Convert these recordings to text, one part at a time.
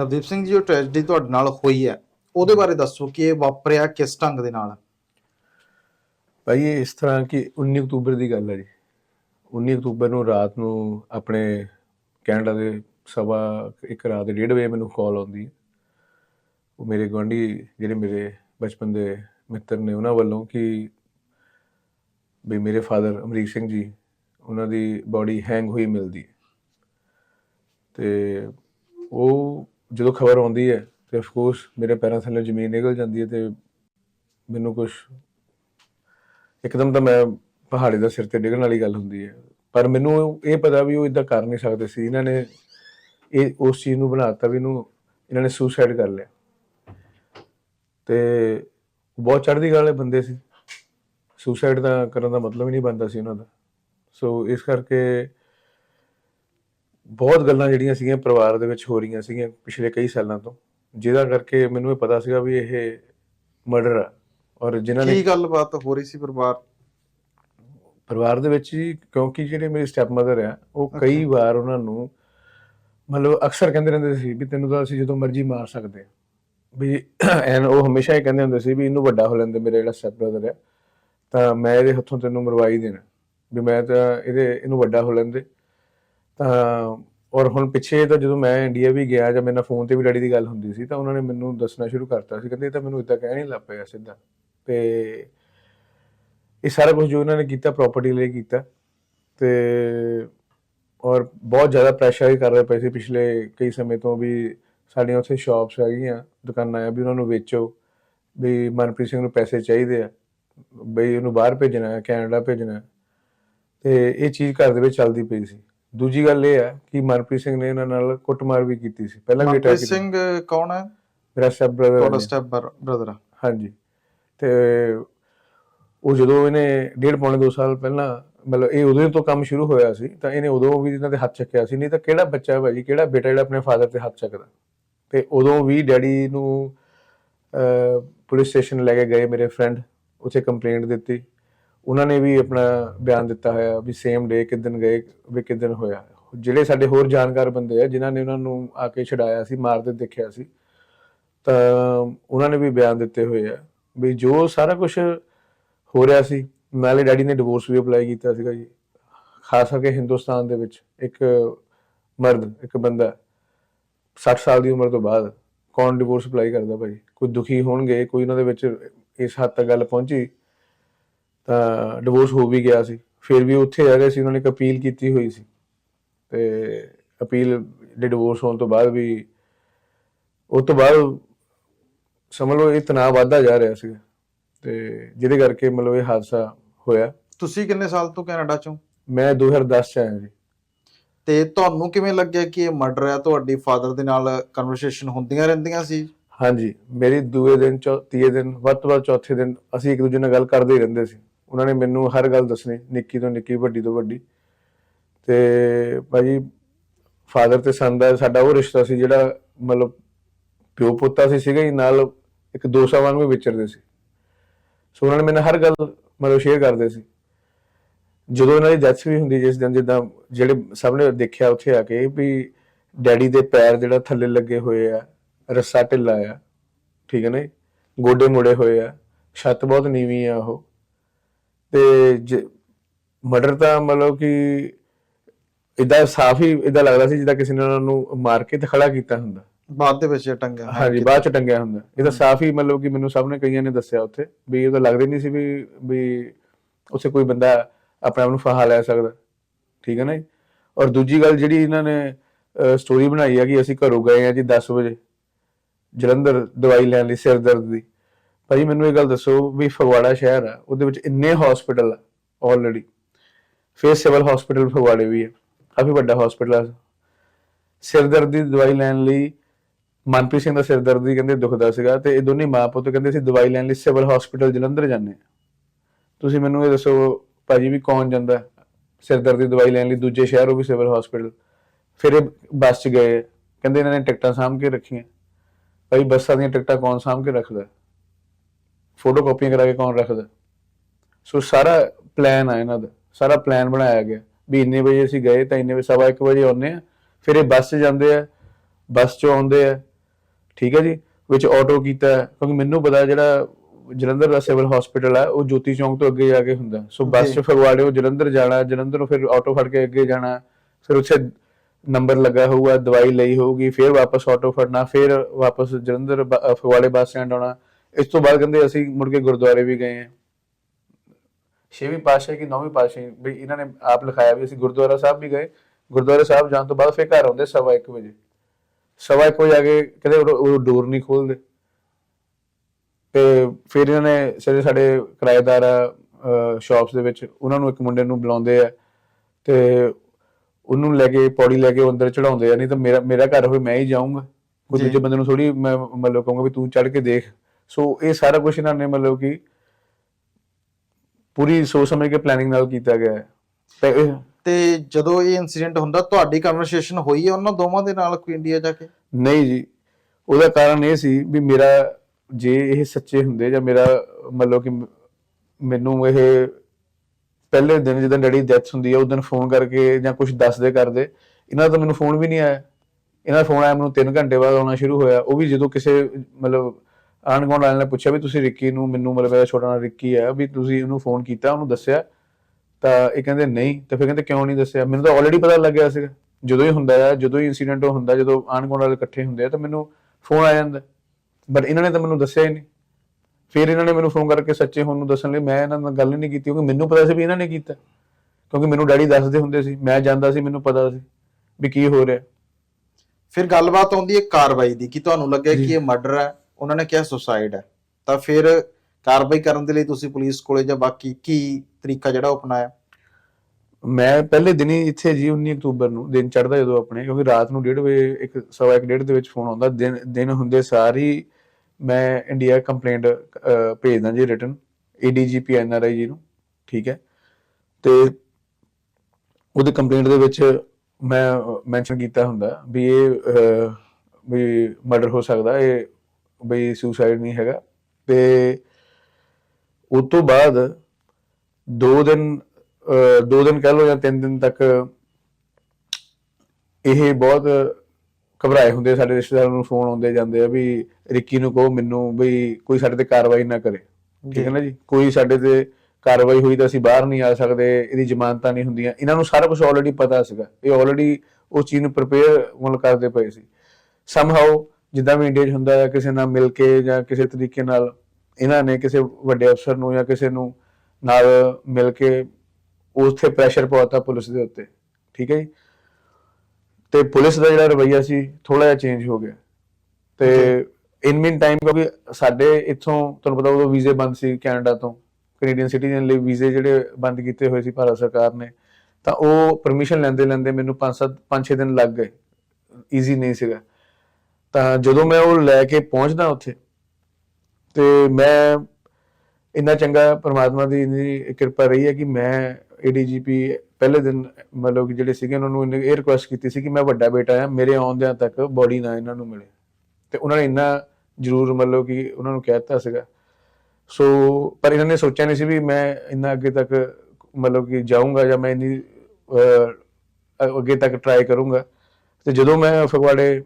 ਨਵਦੀਪ ਸਿੰਘ ਜੀ, ਉਹ ਟ੍ਰੈਜਡੀ ਤੁਹਾਡੇ ਨਾਲ ਹੋਈ ਹੈ। ਉਹਦੇ ਬਾਰੇ ਦੱਸੋ ਕਿ ਇਹ ਵਾਪਰਿਆ ਕਿਸ ਢੰਗ ਦੇ ਨਾਲ? ਭਾਈ, ਇਹ ਇਸ ਤਰ੍ਹਾਂ ਕਿ 19 ਅਕਤੂਬਰ ਦੀ ਗੱਲ ਹੈ ਜੀ। 19 ਅਕਤੂਬਰ ਨੂੰ ਰਾਤ ਨੂੰ ਆਪਣੇ ਕੈਨੇਡਾ ਦੇ ਸਵਾ ਇੱਕ ਰਾਤ ਦੇ ਡੇਢ ਵਜੇ ਮੈਨੂੰ ਕਾਲ ਆਉਂਦੀ ਹੈ। ਉਹ ਮੇਰੇ ਗੁਆਂਢੀ ਜਿਹੜੇ ਮੇਰੇ ਬਚਪਨ ਦੇ ਮਿੱਤਰ ਨੇ, ਉਹਨਾਂ ਵੱਲੋਂ ਕਿ ਵੀ ਮੇਰੇ ਫਾਦਰ ਅਮਰੀਕ ਸਿੰਘ ਜੀ, ਉਹਨਾਂ ਦੀ ਬਾਡੀ ਹੈਂਗ ਹੋਈ ਮਿਲਦੀ ਹੈ। ਤੇ ਉਹ ਜਦੋਂ ਖਬਰ ਆਉਂਦੀ ਹੈ ਤੇ ਆਫ ਕੋਰਸ ਮੇਰੇ ਪੈਰਾਂ ਥੱਲੇ ਜ਼ਮੀਨ ਨਿਕਲ ਜਾਂਦੀ ਹੈ ਤੇ ਮੈਨੂੰ ਕੁਝ ਇੱਕਦਮ ਤਾਂ ਮੈਂ ਪਹਾੜੀ ਦਾ ਸਿਰ ਤੇ ਡਿੱਗਣ ਵਾਲੀ ਗੱਲ ਹੁੰਦੀ ਹੈ। ਪਰ ਮੈਨੂੰ ਇਹ ਪਤਾ ਵੀ ਉਹ ਇਦਾਂ ਕਰ ਨਹੀਂ ਸਕਦੇ ਸੀ। ਇਹਨਾਂ ਨੇ ਇਹ ਉਸ ਚੀਜ਼ ਨੂੰ ਬਣਾਤਾ ਵੀ ਇਹਨੂੰ ਇਹਨਾਂ ਨੇ ਸੁਸਾਈਡ ਕਰ ਲਿਆ। ਤੇ ਬਹੁਤ ਚੜ੍ਹਦੀ ਵਾਲੇ ਬੰਦੇ ਸੀ ਸੁਸਾਈਡ ਦਾ ਕਰਨ ਦਾ ਮਤਲਬ ਹੀ ਨਹੀਂ ਬਣਦਾ ਸੀ ਉਹਨਾਂ ਦਾ। ਸੋ ਇਸ ਕਰਕੇ ਬਹੁਤ ਗੱਲਾਂ ਜਿਹੜੀਆਂ ਸੀਗੀਆਂ ਪਰਿਵਾਰ ਦੇ ਵਿੱਚ ਹੋ ਰਹੀਆਂ ਸੀਗੀਆਂ ਪਿਛਲੇ ਕਈ ਸਾਲਾਂ ਤੋਂ ਜਿਹਦਾ ਕਰਕੇ ਮੈਨੂੰ ਇਹ ਪਤਾ ਸੀਗਾ ਵੀ ਇਹ ਮਰਡਰ ਆ ਔਰ ਜਿਨ੍ਹਾਂ ਨੇ ਕੀ ਗੱਲਬਾਤ ਹੋ ਰਹੀ ਸੀ ਪਰਿਵਾਰ? ਪਰਿਵਾਰ ਦੇ ਵਿੱਚ ਹੀ ਕਿਉਂਕਿ ਜਿਹੜੇ ਮੇਰੀ ਸਟੈਪ ਮਦਰ ਆ ਉਹ ਕਈ ਵਾਰ ਉਹਨਾਂ ਨੂੰ ਮਤਲਬ ਅਕਸਰ ਕਹਿੰਦੇ ਰਹਿੰਦੇ ਸੀ ਵੀ ਤੈਨੂੰ ਤਾਂ ਅਸੀਂ ਜਦੋਂ ਮਰਜ਼ੀ ਮਾਰ ਸਕਦੇ ਹਾਂ। ਵੀ ਐਨ ਉਹ ਹਮੇਸ਼ਾ ਹੀ ਕਹਿੰਦੇ ਹੁੰਦੇ ਸੀ ਵੀ ਇਹਨੂੰ ਵੱਡਾ ਹੋ ਲੈਂਦੇ ਮੇਰੇ ਜਿਹੜਾ ਸਟੈਪ ਬ੍ਰਦਰ ਆ ਤਾਂ ਮੈਂ ਇਹਦੇ ਹੱਥੋਂ ਤੈਨੂੰ ਮਰਵਾਈ ਦੇਣਾ। ਵੀ ਮੈਂ ਤਾਂ ਇਹਦੇ ਇਹਨੂੰ ਵੱਡਾ ਹੋ ਲੈਂਦੇ। ਤਾਂ ਔਰ ਹੁਣ ਪਿੱਛੇ ਤਾਂ ਜਦੋਂ ਮੈਂ ਇੰਡੀਆ ਵੀ ਗਿਆ ਜਾਂ ਮੇਰੇ ਨਾਲ ਫੋਨ ਤੇ ਵੀ ਡੈਡੀ ਦੀ ਗੱਲ ਹੁੰਦੀ ਸੀ ਤਾਂ ਉਹਨਾਂ ਨੇ ਮੈਨੂੰ ਦੱਸਣਾ ਸ਼ੁਰੂ ਕਰਤਾ ਸੀ। ਕਹਿੰਦੇ ਇਹ ਤਾਂ ਮੈਨੂੰ ਇਦਾਂ ਕਹਿ ਨਹੀਂ ਲੱਗ ਪਿਆ ਸਿੱਧਾ। ਤੇ ਇਹ ਸਾਰਾ ਕੁਝ ਜੋ ਇਹਨਾਂ ਨੇ ਕੀਤਾ ਪ੍ਰਾਪਰਟੀ ਲਈ ਕੀਤਾ। ਤੇ ਔਰ ਬਹੁਤ ਜ਼ਿਆਦਾ ਪ੍ਰੈਸ਼ਰ ਹੀ ਕਰ ਰਹੇ ਪਏ ਸੀ ਪਿਛਲੇ ਕਈ ਸਮੇਂ ਤੋਂ ਵੀ ਸਾਡੀਆਂ ਉੱਥੇ ਸ਼ਾਪਸ ਹੈਗੀਆਂ, ਦੁਕਾਨਾਂ ਆ ਵੀ ਉਹਨਾਂ ਨੂੰ ਵੇਚੋ, ਵੀ ਮਨਪ੍ਰੀਤ ਸਿੰਘ ਨੂੰ ਪੈਸੇ ਚਾਹੀਦੇ ਆ ਬਈ ਉਹਨੂੰ ਬਾਹਰ ਭੇਜਣਾ ਹੈ ਕੈਨੇਡਾ ਭੇਜਣਾ। ਹੈ। ਤੇ ਇਹ ਚੀਜ਼ ਘਰ ਦੇ ਵਿੱਚ ਚੱਲਦੀ ਪਈ ਸੀ। ਦੂਜੀ ਗੱਲ ਇਹ ਹੈ ਕਿ ਮਨਪ੍ਰੀਤ ਸਿੰਘ ਨੇ ਇਹਨਾਂ ਨਾਲ ਕੁੱਟਮਾਰ ਵੀ ਕੀਤੀ ਸੀ। ਪਹਿਲਾਂ ਵੀ ਅਟੈਕ ਸਿੰਘ ਕੌਣ ਹੈ? ਮੇਰਾ ਸਟੈਪ ਤੁਹਾਡਾ ਬ੍ਰਦਰ ਸਟੈਪ ਬ੍ਰਦਰ ਹਾਂਜੀ। ਤੇ ਉਹ ਜਦੋਂ ਇਹਨੇ ਡੇਢ ਪੌਣੇ 2 ਸਾਲ ਪਹਿਲਾਂ ਮਤਲਬ ਇਹ ਉਦੋਂ ਤੋਂ ਕੰਮ ਸ਼ੁਰੂ ਹੋਇਆ ਸੀ ਤਾਂ ਇਹਨੇ ਉਦੋਂ ਵੀ ਇਹਨਾਂ ਦੇ ਹੱਥ ਚੱਕਿਆ ਸੀ। ਨਹੀਂ ਤਾਂ ਕਿਹੜਾ ਬੱਚਾ ਹੈ ਭਾਜੀ? ਕਿਹੜਾ ਬੇਟਾ ਜਿਹੜਾ ਆਪਣੇ ਫਾਦਰ ਤੇ ਹੱਥ ਚੱਕਦਾ? ਤੇ ਉਦੋਂ ਵੀ ਡੈਡੀ ਨੂੰ ਪੁਲਿਸ ਸਟੇਸ਼ਨ ਲੈ ਕੇ ਗਏ ਮੇਰੇ ਫਰੈਂਡ ਉੱਥੇ ਕੰਪਲੇਂਟ ਦਿੱਤੀ। ਉਹਨਾਂ ਨੇ ਵੀ ਆਪਣਾ ਬਿਆਨ ਦਿੱਤਾ ਹੋਇਆ ਵੀ ਸੇਮ ਡੇ ਕਿਦਨ ਗਏ, ਵੀ ਕਿਦਨ ਹੋਇਆ। ਜਿਹੜੇ ਸਾਡੇ ਹੋਰ ਜਾਣਕਾਰ ਬੰਦੇ ਆ, ਜਿਨ੍ਹਾਂ ਨੇ ਉਹਨਾਂ ਨੂੰ ਆ ਕੇ ਛਡਾਇਆ ਸੀ ਮਾਰਦੇ ਦੇਖਿਆ ਸੀ, ਤਾਂ ਉਹਨਾਂ ਨੇ ਵੀ ਬਿਆਨ ਦਿੱਤੇ ਹੋਏ ਆ ਵੀ ਜੋ ਸਾਰਾ ਕੁਝ ਹੋ ਰਿਹਾ ਸੀ ਨਾਲੇ ਡੈਡੀ ਨੇ ਡਿਵੋਰਸ ਵੀ ਅਪਲਾਈ ਕੀਤਾ ਸੀਗਾ ਜੀ। ਖਾਸ ਕਰਕੇ ਹਿੰਦੁਸਤਾਨ ਦੇ ਵਿੱਚ ਇੱਕ ਮਰਦ, ਇੱਕ ਬੰਦਾ 60 ਸਾਲ ਦੀ ਉਮਰ ਤੋਂ ਬਾਅਦ ਕੌਣ ਡਿਵੋਰਸ ਅਪਲਾਈ ਕਰਦਾ ਭਾਈ? ਕੋਈ ਦੁਖੀ ਹੋਣਗੇ, ਕੋਈ ਉਹਨਾਂ ਦੇ ਵਿੱਚ ਇਸ ਹੱਦ ਤੱਕ ਗੱਲ ਪਹੁੰਚੀ ਤਾਂ ਡਿਵੋਰਸ ਹੋ ਵੀ ਗਿਆ ਸੀ। ਫਿਰ ਵੀ ਉੱਥੇ ਰਹਿ ਰਹੇ ਸੀ ਉਹਨਾਂ ਨੇ ਇੱਕ ਅਪੀਲ ਕੀਤੀ ਹੋਈ ਸੀ। ਤੇ ਅਪੀਲ ਦੇ ਡਿਵੋਰਸ ਹੋਣ ਤੋਂ ਬਾਅਦ ਵੀ ਉਸ ਤੋਂ ਬਾਅਦ ਸਮਝ ਲਓ ਇਹ ਤਣਾਅ ਵੱਧਦਾ ਜਾ ਰਿਹਾ ਸੀ ਤੇ ਜਿਹਦੇ ਕਰਕੇ ਮਤਲਬ ਇਹ ਹਾਦਸਾ ਹੋਇਆ। ਤੁਸੀਂ ਕਿੰਨੇ ਸਾਲ ਤੋਂ ਕੈਨੇਡਾ ਚੋਂ? ਮੈਂ 2010 ਚ ਆਇਆ ਜੀ। ਤੇ ਤੁਹਾਨੂੰ ਕਿਵੇਂ ਲੱਗਿਆ ਕਿ ਇਹ ਮਰਡਰ ਹੈ ਤੁਹਾਡੀ ਫਾਦਰ ਦੇ ਨਾਲ ਕਨਵਰਸੇਸ਼ਨ ਹੁੰਦੀਆਂ ਰਹਿੰਦੀਆਂ ਸੀ? ਹਾਂਜੀ ਮੇਰੀ ਦੂਏ ਦਿਨ ਚੌ ਤੀਏ ਦਿਨ ਵੱਧ ਤੋਂ ਵੱਧ ਚੌਥੇ ਦਿਨ ਅਸੀਂ ਇੱਕ ਦੂਜੇ ਨਾਲ ਗੱਲ ਕਰਦੇ ਹੀ ਰਹਿੰਦੇ ਸੀ। ਉਹਨਾਂ ਨੇ ਮੈਨੂੰ ਹਰ ਗੱਲ ਦੱਸਣੀ, ਨਿੱਕੀ ਤੋਂ ਨਿੱਕੀ, ਵੱਡੀ ਤੋਂ ਵੱਡੀ। ਤੇ ਭਾਜੀ ਫਾਦਰ ਤੇ ਸਨ ਦਾ ਸਾਡਾ ਉਹ ਰਿਸ਼ਤਾ ਸੀ ਜਿਹੜਾ ਮਤਲਬ ਪਿਓ ਪੁੱਤਾ ਸੀ ਸੀਗਾ ਹੀ ਨਾਲ ਇੱਕ ਦੋਸਤਾਂ ਵਾਂਗ ਵੀ ਵਿਚਰਦੇ ਸੀ। ਸੋ ਉਹਨਾਂ ਨੇ ਮੈਨੂੰ ਹਰ ਗੱਲ ਮਤਲਬ ਸ਼ੇਅਰ ਕਰਦੇ ਸੀ। ਜਦੋਂ ਉਹਨਾਂ ਦੀ ਡੈਥ ਵੀ ਹੁੰਦੀ ਜਿਸ ਦਿਨ, ਜਿੱਦਾਂ ਜਿਹੜੇ ਸਭ ਨੇ ਦੇਖਿਆ ਉੱਥੇ ਆ ਕੇ ਵੀ ਡੈਡੀ ਦੇ ਪੈਰ ਜਿਹੜਾ ਥੱਲੇ ਲੱਗੇ ਹੋਏ ਆ, ਰੱਸਾ ਢਿੱਲਾ ਆ, ਠੀਕ ਹੈ ਨਾ ਗੋਡੇ ਮੁੜੇ ਹੋਏ ਆ, ਛੱਤ ਬਹੁਤ ਨੀਵੀਂ ਆ ਉਹ। ਤੇ ਮਰਡਰ ਤਾਂ ਮਤਲਬ ਕਿ ਇਦਾਂ ਸਾਫ਼ ਹੀ ਇਦਾਂ ਲੱਗਦਾ ਸੀ ਜਿੱਦਾਂ ਕਿਸੇ ਨੇ ਉਹਨਾਂ ਨੂੰ ਮਾਰ ਕੇ ਤੇ ਖੜਾ ਕੀਤਾ ਹੁੰਦਾ। ਬਾਅਦ ਦੇ ਵਿੱਚ ਟੰਗਿਆ ਹਾਂਜੀ। ਬਾਅਦ ਚ ਟੰਗਿਆ ਹੁੰਦਾ। ਇਹ ਤਾਂ ਸਾਫ਼ ਹੀ ਮਤਲਬ ਕਿ ਮੈਨੂੰ ਸਭ ਨੇ ਕਈਆਂ ਨੇ ਦੱਸਿਆ ਉੱਥੇ ਵੀ ਇਹ ਤਾਂ ਲੱਗਦਾ ਨਹੀਂ ਸੀ ਵੀ ਵੀ ਉੱਥੇ ਕੋਈ ਬੰਦਾ ਆਪਣੇ ਆਪ ਨੂੰ ਫਹਾ ਲੈ ਸਕਦਾ। ਠੀਕ ਹੈ ਨਾ ਜੀ? ਔਰ ਦੂਜੀ ਗੱਲ ਜਿਹੜੀ ਇਹਨਾਂ ਨੇ ਸਟੋਰੀ ਬਣਾਈ ਹੈ ਕਿ ਅਸੀਂ ਘਰੋਂ ਗਏ ਆ ਜੀ 10 ਵਜੇ ਜਲੰਧਰ ਦਵਾਈ ਲੈਣ ਲਈ ਸਿਰ ਦਰਦ ਦੀ। ਭਾਜੀ ਮੈਨੂੰ ਇਹ ਗੱਲ ਦੱਸੋ ਵੀ ਫਗਵਾੜਾ ਸ਼ਹਿਰ ਆ, ਉਹਦੇ ਵਿੱਚ ਇੰਨੇ ਹਸਪੀਟਲ ਆ ਆਲਰੇਡੀ ਫਿਰ ਸਿਵਲ ਹਸਪੀਟਲ ਫਗਵਾੜੇ ਵੀ ਹੈ ਕਾਫੀ ਵੱਡਾ ਹਸਪੀਟਲ ਆ। ਸਿਰ ਦਰਦ ਦੀ ਦਵਾਈ ਲੈਣ ਲਈ ਮਨਪ੍ਰੀਤ ਸਿੰਘ ਦਾ ਸਿਰ ਦਰਦ ਦੀ ਕਹਿੰਦੇ ਦੁਖਦਾ ਸੀਗਾ ਤੇ ਇਹ ਦੋਨੇ ਮਾਂ ਪੁੱਤ ਕਹਿੰਦੇ ਸੀ ਦਵਾਈ ਲੈਣ ਲਈ ਸਿਵਲ ਹਸਪੀਟਲ ਜਲੰਧਰ ਜਾਂਦੇ ਹਾਂ। ਤੁਸੀਂ ਮੈਨੂੰ ਇਹ ਦੱਸੋ ਭਾਜੀ ਵੀ ਕੌਣ ਜਾਂਦਾ? ਹੈ ਸਿਰ ਦਰਦ ਦੀ ਦਵਾਈ ਲੈਣ ਲਈ ਦੂਜੇ ਸ਼ਹਿਰ ਸ਼ਹਿਰੋਂ ਵੀ ਸਿਵਲ ਹਸਪੀਟਲ ਫਿਰ ਇਹ ਬੱਸ 'ਚ ਗਏ, ਕਹਿੰਦੇ ਇਹਨਾਂ ਨੇ ਟਿਕਟਾਂ ਸਾਂਭ ਕੇ ਰੱਖੀਆਂ। ਭਾਈ ਬੱਸਾਂ ਦੀਆਂ ਟਿਕਟਾਂ ਕੌਣ ਸਾਂਭ ਕੇ ਰੱਖਦਾ? ਫੋਟੋ ਕਾਪੀਆਂ ਕਰਾ ਕੇ ਕੌਣ ਰੱਖਦਾ? ਸੋ ਸਾਰਾ ਪਲਾਨ ਆ ਇਹਨਾਂ ਦਾ। ਸਾਰਾ ਪਲਾਨ ਬਣਾਇਆ ਗਿਆ। ਵੀ ਇੰਨੇ ਵਜੇ ਅਸੀਂ ਗਏ ਤਾਂ ਇੰਨੇ ਵਜੇ ਸਵਾ ਇੱਕ ਵਜੇ ਆਉਂਦੇ ਆ ਫਿਰ ਇਹ ਬੱਸ 'ਚ ਜਾਂਦੇ ਆ। ਬੱਸ 'ਚੋਂ ਆਉਂਦੇ ਆ। ਠੀਕ ਹੈ ਜੀ? ਵਿੱਚ ਆਟੋ ਕੀਤਾ। ਕਿਉਂਕਿ ਮੈਨੂੰ ਪਤਾ ਜਿਹੜਾ ਜਲੰਧਰ ਦਾ ਸਿਵਲ ਹਸਪੀਟਲ ਹੈ ਉਹ ਜੋਤੀ ਚੌਂਕ ਤੋਂ ਅੱਗੇ ਜਾ ਕੇ ਹੁੰਦਾ। ਸੋ ਬੱਸ। ਚ ਫਗਵਾੜੇ ਉਹ ਜਲੰਧਰ ਜਾਣਾ ਜਲੰਧਰੋਂ ਫਿਰ ਆਟੋ ਫੜ ਕੇ ਅੱਗੇ ਜਾਣਾ। ਫਿਰ ਉੱਥੇ ਨੰਬਰ ਲੱਗਾ ਹੋਊਗਾ ਦਵਾਈ ਲਈ ਹੋਊਗੀ ਫਿਰ ਵਾਪਸ ਆਟੋ ਫੜਨਾ ਫਿਰ ਵਾਪਸ ਜਲੰਧਰ ਫਗਵਾੜੇ ਬੱਸ ਸਟੈਂਡ ਆਉਣਾ। ਇਸ ਤੋਂ ਬਾਅਦ ਕਹਿੰਦੇ ਅਸੀਂ ਮੁੜ ਕੇ ਗੁਰਦੁਆਰੇ ਵੀ ਗਏ ਹਾਂ। ਛੇਵੀਂ ਪਾਤਸ਼ਾਹੀ ਕਿ ਨੌਵੀਂ ਪਾਤਸ਼ਾਹੀ ਵੀ ਇਹਨਾਂ ਨੇ ਆਪ ਲਿਖਾਇਆ ਵੀ ਅਸੀਂ ਗੁਰਦੁਆਰਾ ਸਾਹਿਬ ਵੀ ਗਏ। ਗੁਰਦੁਆਰੇ ਸਾਹਿਬ ਜਾਣ ਤੋਂ ਬਾਅਦ ਫਿਰ ਘਰ ਆਉਂਦੇ ਸਵਾ ਇੱਕ ਵਜੇ। ਸਵਾ ਇੱਕ ਵਜੇ ਆ ਕੇ ਕਹਿੰਦੇ ਉਹ ਡੋਰ ਨਹੀਂ ਖੋਲਦੇ। ਤੇ ਫਿਰ ਇਹਨਾਂ ਨੇ ਸਾਰੇ ਸਾਡੇ ਕਿਰਾਏਦਾਰ ਸ਼ਾਪਸ ਦੇ ਵਿੱਚ ਉਹਨਾਂ ਨੂੰ ਇੱਕ ਮੁੰਡੇ ਨੂੰ ਬੁਲਾਉਂਦੇ ਆ ਤੇ ਉਹਨੂੰ ਲੈ ਕੇ ਪੌੜੀ ਲੈ ਕੇ ਅੰਦਰ ਚੜਾਉਂਦੇ ਆ ਨਹੀਂ ਤਾਂ ਮੇਰਾ ਮੇਰਾ ਘਰ ਹੋਵੇ ਮੈਂ ਹੀ ਜਾਊਂਗਾ। ਕੋਈ। ਦੂਜੇ ਬੰਦੇ ਨੂੰ ਥੋੜੀ ਮੈਂ ਮਤਲਬ ਕਹੂੰਗਾ ਵੀ ਤੂੰ ਚੜ ਕੇ ਦੇਖ। ਸੋ ਇਹ ਸਾਰਾ ਕੁਝ ਇਹਨਾਂ ਨੇ ਮਤਲਬ ਕਿ ਪੂਰੀ ਸੋਚ ਸਮਝ ਕੇ ਪਲੈਨਿੰਗ ਨਾਲ ਕੀਤਾ ਗਿਆ ਹੈ। ਤੇ ਜਦੋਂ ਇਹ ਇਨਸੀਡੈਂਟ ਹੁੰਦਾ ਤੁਹਾਡੀ ਕਨਵਰਸੇਸ਼ਨ ਹੋਈ ਹੈ ਉਹਨਾਂ ਦੋਵਾਂ ਦੇ ਨਾਲ ਕੋਈ ਇੰਡੀਆ ਜਾ ਕੇ? ਨਹੀਂ ਜੀ। ਉਹਦਾ ਕਾਰਨ ਇਹ ਸੀ ਵੀ ਮੇਰਾ ਜੇ ਇਹ ਸੱਚੇ ਹੁੰਦੇ ਜਾਂ ਮੇਰਾ ਮਤਲਬ ਕਿ ਮੈਨੂੰ ਇਹ ਪਹਿਲੇ ਦਿਨ ਜਦੋਂ ਡੈਡੀ ਡੈਥ ਹੁੰਦੀ ਹੈ ਉਸ ਦਿਨ ਫੋਨ ਕਰਕੇ ਜਾਂ ਕੁਝ ਦੱਸਦੇ ਕਰਦੇ ਇਹਨਾਂ ਦਾ ਤਾਂ ਮੈਨੂੰ ਫੋਨ ਵੀ ਨਹੀਂ ਆਇਆ। ਇਹਨਾਂ ਦਾ ਫੋਨ ਆਇਆ ਮੈਨੂੰ 3 ਘੰਟੇ ਬਾਅਦ ਆਉਣਾ ਸ਼ੁਰੂ ਹੋਇਆ। ਉਹ ਵੀ ਜਦੋਂ ਕਿਸੇ ਮਤਲਬ ਆਂਢ ਗੁਆਂਢ ਵਾਲਿਆਂ ਨੇ ਪੁੱਛਿਆ ਵੀ ਤੁਸੀਂ ਰਿੱਕੀ ਨੂੰ ਮੈਨੂੰ ਮਤਲਬ ਮੇਰਾ ਛੋਟਾ ਨਾਲ ਰਿੱਕੀ ਹੈ ਵੀ ਤੁਸੀਂ ਉਹਨੂੰ ਫੋਨ ਕੀਤਾ ਉਹਨੂੰ ਦੱਸਿਆ ਤਾਂ ਇਹ ਕਹਿੰਦੇ ਨਹੀਂ ਤਾਂ ਫਿਰ ਕਹਿੰਦੇ ਕਿਉਂ ਨਹੀਂ ਦੱਸਿਆ? ਮੈਨੂੰ ਤਾਂ ਆਲਰੇਡੀ ਪਤਾ ਲੱਗ ਗਿਆ ਸੀਗਾ। ਜਦੋਂ ਹੀ ਹੁੰਦਾ ਹੈ ਜਦੋਂ ਹੀ ਇਨਸੀਡੈਂਟ ਹੁੰਦਾ ਜਦੋਂ ਆਂਢ ਗੁਆਂਢ ਵਾਲੇ ਇਕੱਠੇ ਹੁੰਦੇ ਆ ਤਾਂ ਮੈਨੂੰ ਫੋਨ ਆ ਜਾਂਦਾ। ਬਟ ਇਹਨਾਂ ਨੇ ਤਾਂ ਮੈਨੂੰ ਦੱਸਿਆ ਹੀ ਨਹੀਂ। ਫਿਰ ਇਹਨਾਂ ਨੇ ਮੈਨੂੰ ਫੋਨ ਕਰਕੇ ਸੱਚੇ ਹੋਣ ਨੂੰ ਦੱਸਣ ਲਈ ਮੈਂ ਇਹਨਾਂ ਨਾਲ ਗੱਲ ਹੀ ਨਹੀਂ ਕੀਤੀ ਕਿਉਂਕਿ ਮੈਨੂੰ ਪਤਾ ਸੀ ਵੀ ਇਹਨਾਂ ਨੇ ਕੀਤਾ। ਕਿਉਂਕਿ ਮੈਨੂੰ ਡੈਡੀ ਦੱਸਦੇ ਹੁੰਦੇ ਸੀ ਮੈਂ ਜਾਂਦਾ ਸੀ ਮੈਨੂੰ ਪਤਾ ਸੀ ਵੀ ਕੀ ਹੋ ਰਿਹਾ। ਫਿਰ ਗੱਲਬਾਤ ਆਉਂਦੀ ਹੈ ਕਾਰਵਾਈ ਦੀ ਕਿ ਤੁਹਾਨੂੰ ਲੱਗਿਆ ਕਿ। ਇਹ ਮਰਡਰ ਹੈ? ਉਹਨਾਂ ਨੇ ਕਿਹਾ ਸੁਸਾਈਡ ਹੈ। ਤਾਂ ਫਿਰ ਕਾਰਵਾਈ ਕਰਨ ਦੇ ਲਈ ਤੁਸੀਂ ਪੁਲਿਸ ਕੋਲੇ ਜਾਂ ਬਾਕੀ ਕੀ ਤਰੀਕਾ ਜਿਹੜਾ ਅਪਣਾਇਆ? ਮੈਂ ਪਹਿਲੇ ਦਿਨ ਹੀ ਇੱਥੇ ਜੀ 19 ਅਕਤੂਬਰ ਨੂੰ ਦਿਨ ਚੜ੍ਹਦਾ ਜਦੋਂ ਆਪਣੇ, ਕਿਉਂਕਿ ਰਾਤ ਨੂੰ 1:30 ਵਜੇ ਇੱਕ, ਸਵਾ ਇੱਕ, ਡੇਢ ਦੇ ਵਿੱਚ ਫੋਨ ਆਉਂਦਾ। ਦਿਨ ਦਿਨ ਹੁੰਦੇ ਸਾਰੀ ਮੈਂ ਇੰਡੀਆ ਕੰਪਲੇਂਟ ਭੇਜਦਾ ਜੀ ਰਿਟਨ ਏਡੀਜੀਪੀ ਐਨਆਰਆਈ ਜੀ ਨੂੰ, ਠੀਕ ਹੈ। ਤੇ ਉਹਦੇ ਕੰਪਲੇਂਟ ਦੇ ਵਿੱਚ ਮੈਂ ਮੈਂਸ਼ਨ ਕੀਤਾ ਹੁੰਦਾ ਵੀ ਇਹ ਵੀ ਮਰਡਰ ਹੋ ਸਕਦਾ, ਇਹ ਵੀ ਸੁਸਾਈਡ ਨਹੀਂ ਹੈਗਾ। ਤੇ ਉਸ ਤੋਂ ਬਾਅਦ ਦੋ ਦਿਨ ਅਹ, ਦੋ ਦਿਨ ਕਹਿ ਲਓ ਜਾਂ ਤਿੰਨ ਦਿਨ ਤੱਕ ਇਹ ਬਹੁਤ ਘਬਰਾਏ ਹੁੰਦੇ ਸਾਡੇ ਰਿਸ਼ਤੇਦਾਰਾਂ ਨੂੰ ਫੋਨ ਆਉਂਦੇ ਜਾਂਦੇ ਆ ਵੀ ਰਿੱਕੀ ਨੂੰ ਕਹੋ ਮੈਨੂੰ ਵੀ ਕੋਈ ਸਾਡੇ ਤੇ ਕਾਰਵਾਈ ਨਾ ਕਰੇ। ਠੀਕ ਹੈ ਨਾ ਜੀ? ਕੋਈ ਸਾਡੇ ਤੇ ਕਾਰਵਾਈ ਹੋਈ ਤਾਂ ਅਸੀਂ ਬਾਹਰ ਨਹੀਂ ਆ ਸਕਦੇ ਇਹਦੀ ਜ਼ਮਾਨਤਾਂ ਨਹੀਂ ਹੁੰਦੀਆਂ। ਇਹਨਾਂ ਨੂੰ ਸਾਰਾ ਕੁਝ ਆਲਰੇਡੀ ਪਤਾ ਸੀਗਾ। ਇਹ ਆਲਰੇਡੀ ਉਸ ਚੀਜ਼ ਨੂੰ ਪ੍ਰਿਪੇਅਰ ਮਤਲਬ ਕਰਦੇ ਪਏ ਸੀ। ਸਮਹਾਉ ਜਿੱਦਾਂ ਵੀ ਇੰਡੀਆ 'ਚ ਹੁੰਦਾ ਹੈ ਕਿਸੇ ਨਾਲ ਮਿਲ ਕੇ ਜਾਂ ਕਿਸੇ ਤਰੀਕੇ ਨਾਲ ਇਹਨਾਂ ਨੇ ਕਿਸੇ ਵੱਡੇ ਅਫਸਰ ਨੂੰ ਜਾਂ ਕਿਸੇ ਨੂੰ ਨਾਲ ਮਿਲ ਕੇ ਉੱਥੇ ਪ੍ਰੈਸ਼ਰ ਪਾਤਾ ਪੁਲਿਸ ਦੇ ਉੱਤੇ ਠੀਕ ਹੈ ਜੀ? ਤੇ ਪੁਲਿਸ ਦਾ ਜਿਹੜਾ ਰਵੱਈਆ ਸੀ ਥੋੜਾ ਜਿਹਾ ਚੇਂਜ ਹੋ ਗਿਆ। ਤੇ ਇਨ ਮੀਨ ਟਾਈਮ ਕਿਉਂਕਿ ਸਾਡੇ ਇੱਥੋਂ ਤੁਹਾਨੂੰ ਪਤਾ ਉਦੋਂ ਵੀਜ਼ੇ ਬੰਦ ਸੀ ਕੈਨੇਡਾ ਤੋਂ ਕੈਨੇਡੀਅਨ ਸਿਟੀਜ਼ਨ ਲਈ ਵੀਜ਼ੇ ਜਿਹੜੇ ਬੰਦ ਕੀਤੇ ਹੋਏ ਸੀ ਭਾਰਤ ਸਰਕਾਰ ਨੇ ਤਾਂ ਉਹ ਪਰਮਿਸ਼ਨ ਲੈਂਦੇ ਲੈਂਦੇ ਮੈਨੂੰ 5-7 5-6 ਦਿਨ ਲੱਗ ਗਏ। ਈਜ਼ੀ ਨਹੀਂ ਸੀਗਾ। ਤਾਂ ਜਦੋਂ ਮੈਂ ਉਹ ਲੈ ਕੇ ਪਹੁੰਚਦਾ ਉੱਥੇ, ਤੇ ਮੈਂ ਇੰਨਾ ਚੰਗਾ ਪ੍ਰਮਾਤਮਾ ਦੀ ਇੰਨੀ ਕਿਰਪਾ ਰਹੀ ਹੈ ਕਿ ਮੈਂ ਏਡੀਜੀਪੀ ਪਹਿਲੇ ਦਿਨ ਮਤਲਬ ਕਿ ਜਿਹੜੇ ਸੀਗੇ ਉਹਨਾਂ ਨੂੰ ਇਹ ਰਿਕੁਐਸਟ ਕੀਤੀ ਸੀ ਕਿ ਮੈਂ ਵੱਡਾ ਬੇਟਾ ਆ ਮੇਰੇ ਆਉਂਦਿਆਂ ਤੱਕ ਬੋਡੀ ਨਾ ਇਹਨਾਂ ਨੂੰ ਮਿਲੇ। ਤੇ ਉਹਨਾਂ ਨੇ ਇੰਨਾ ਜ਼ਰੂਰ ਮਤਲਬ ਕਿ ਉਹਨਾਂ ਨੂੰ ਕਹਿਤਾ ਸੀਗਾ। ਸੋ, ਪਰ ਇਹਨਾਂ ਨੇ ਸੋਚਿਆ ਨਹੀਂ ਸੀ ਵੀ ਮੈਂ ਇੰਨਾ ਅੱਗੇ ਤੱਕ ਮਤਲਬ ਕਿ ਜਾਊਂਗਾ ਜਾਂ ਮੈਂ ਇੰਨੀ ਅੱਗੇ ਤੱਕ ਟਰਾਈ ਕਰੂੰਗਾ। ਤੇ ਜਦੋਂ ਮੈਂ ਫਗਵਾੜੇ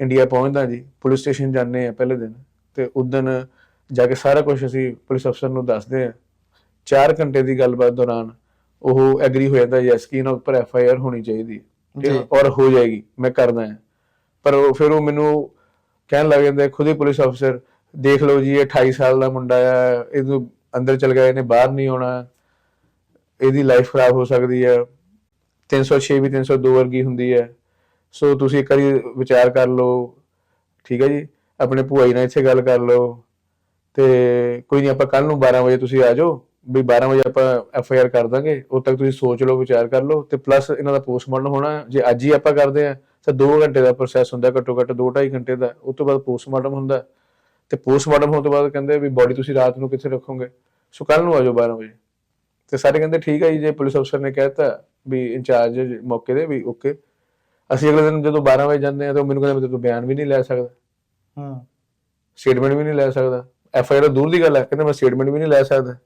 ਇੰਡੀਆ ਪਹੁੰਚਦਾ ਜੀ ਪੁਲਿਸ ਸਟੇਸ਼ਨ ਜਾਂਦੇ ਆ ਪਹਿਲੇ ਦਿਨ ਤੇ ਉਸ ਦਿਨ ਜਾ ਕੇ ਸਾਰਾ ਕੁਝ ਅਸੀਂ ਪੁਲਿਸ ਅਫਸਰ ਨੂੰ ਦੱਸਦੇ ਆ 4 ਘੰਟੇ ਦੀ ਗੱਲਬਾਤ ਦੌਰਾਨ ਉਹ ਐਗਰੀ ਹੋ ਜਾਂਦਾ ਯੈਸ ਕਿ ਇਹਨਾਂ ਉੱਪਰ ਐਫ ਆਈ ਆਰ ਹੋਣੀ ਚਾਹੀਦੀ ਹੈ। ਔਰ ਹੋ ਜਾਏਗੀ ਮੈਂ ਕਰਦਾ ਹਾਂ। ਪਰ ਉਹ ਫਿਰ ਉਹ ਮੈਨੂੰ ਕਹਿਣ ਲੱਗ ਜਾਂਦਾ ਖੁਦ ਹੀ ਪੁਲਿਸ ਅਫਸਰ ਦੇਖ ਲਓ ਜੀ ਇਹ 28 ਸਾਲ ਦਾ ਮੁੰਡਾ ਆ ਇਹਨੂੰ ਅੰਦਰ ਚਲ ਗਿਆ ਇਹਨੇ ਬਾਹਰ ਨਹੀਂ ਆਉਣਾ ਇਹਦੀ ਲਾਈਫ ਖਰਾਬ ਹੋ ਸਕਦੀ ਹੈ। 306 ਵੀ 302 ਵਰਗੀ ਹੁੰਦੀ ਹੈ। ਸੋ ਤੁਸੀਂ ਇੱਕ ਵਾਰੀ ਵਿਚਾਰ ਕਰ ਲਓ, ਠੀਕ ਹੈ ਜੀ? ਆਪਣੇ ਭੂਆ ਜੀ ਨਾਲ ਇੱਥੇ ਗੱਲ ਕਰ ਲਓ। ਤੇ ਕੋਈ ਨਹੀਂ, ਆਪਾਂ ਕੱਲ ਨੂੰ 12 ਵਜੇ ਤੁਸੀਂ ਆ ਜਾਓ। ਵੀ 12 ਵਜੇ ਆਪਾਂ ਐਫ ਆਈ ਆਰ ਕਰ ਦਾਂਗੇ। ਉਦੋਂ ਤੱਕ ਤੁਸੀਂ ਸੋਚ ਲਓ, ਵਿਚਾਰ ਕਰ ਲਓ। ਤੇ ਪਲੱਸ ਇਹਨਾਂ ਦਾ ਪੋਸਟਮਾਰਟਮ ਹੋਣਾ, ਜੇ ਅੱਜ ਹੀ ਆਪਾਂ ਕਰਦੇ ਆ ਤਾਂ 2 ਘੰਟੇ ਦਾ ਪ੍ਰੋਸੈਸ ਹੁੰਦਾ, ਘੱਟੋ ਘੱਟ 2.5 ਘੰਟੇ ਦਾ। ਉਸ ਤੋਂ ਬਾਅਦ ਪੋਸਟਮਾਰਟਮ ਹੁੰਦਾ। ਤੇ ਪੋਸਟਮਾਰਟਮ ਹੋਣ ਤੋਂ ਬਾਅਦ ਕਹਿੰਦੇ ਵੀ ਬੋਡੀ ਤੁਸੀਂ ਰਾਤ ਨੂੰ ਕਿੱਥੇ ਰੱਖੋਗੇ? ਸੋ ਕੱਲ ਨੂੰ ਆ ਜਾਓ 12 ਵਜੇ। ਤੇ ਸਾਰੇ ਕਹਿੰਦੇ, ਠੀਕ ਹੈ ਜੀ, ਜੇ ਪੁਲਿਸ ਅਫਸਰ ਨੇ ਕਹਿਤਾ ਵੀ ਇੰਚਾਰਜ ਮੌਕੇ ਦੇ ਵੀ ਓਕੇ ਅਸੀਂ ਅਗਲੇ ਦਿਨ ਜਦੋਂ 12 ਵਜੇ ਜਾਂਦੇ ਆ ਤਾਂ ਉਹ ਮੈਨੂੰ ਕਹਿੰਦਾ ਮੈਂ ਤੇਰੇ ਬਿਆਨ ਵੀ ਨਹੀਂ ਲੈ ਸਕਦਾ। ਹੂੰ। ਸਟੇਟਮੈਂਟ ਵੀ ਨਹੀਂ ਲੈ ਸਕਦਾ। ਐਫ ਆਈ ਆਰ ਦੂਰ ਦੀ ਗੱਲ ਹੈ ਕਹਿੰਦਾ ਮੈਂ ਸਟੇਟਮੈਂਟ ਵੀ ਨਹੀਂ ਲੈ ਸਕਦਾ।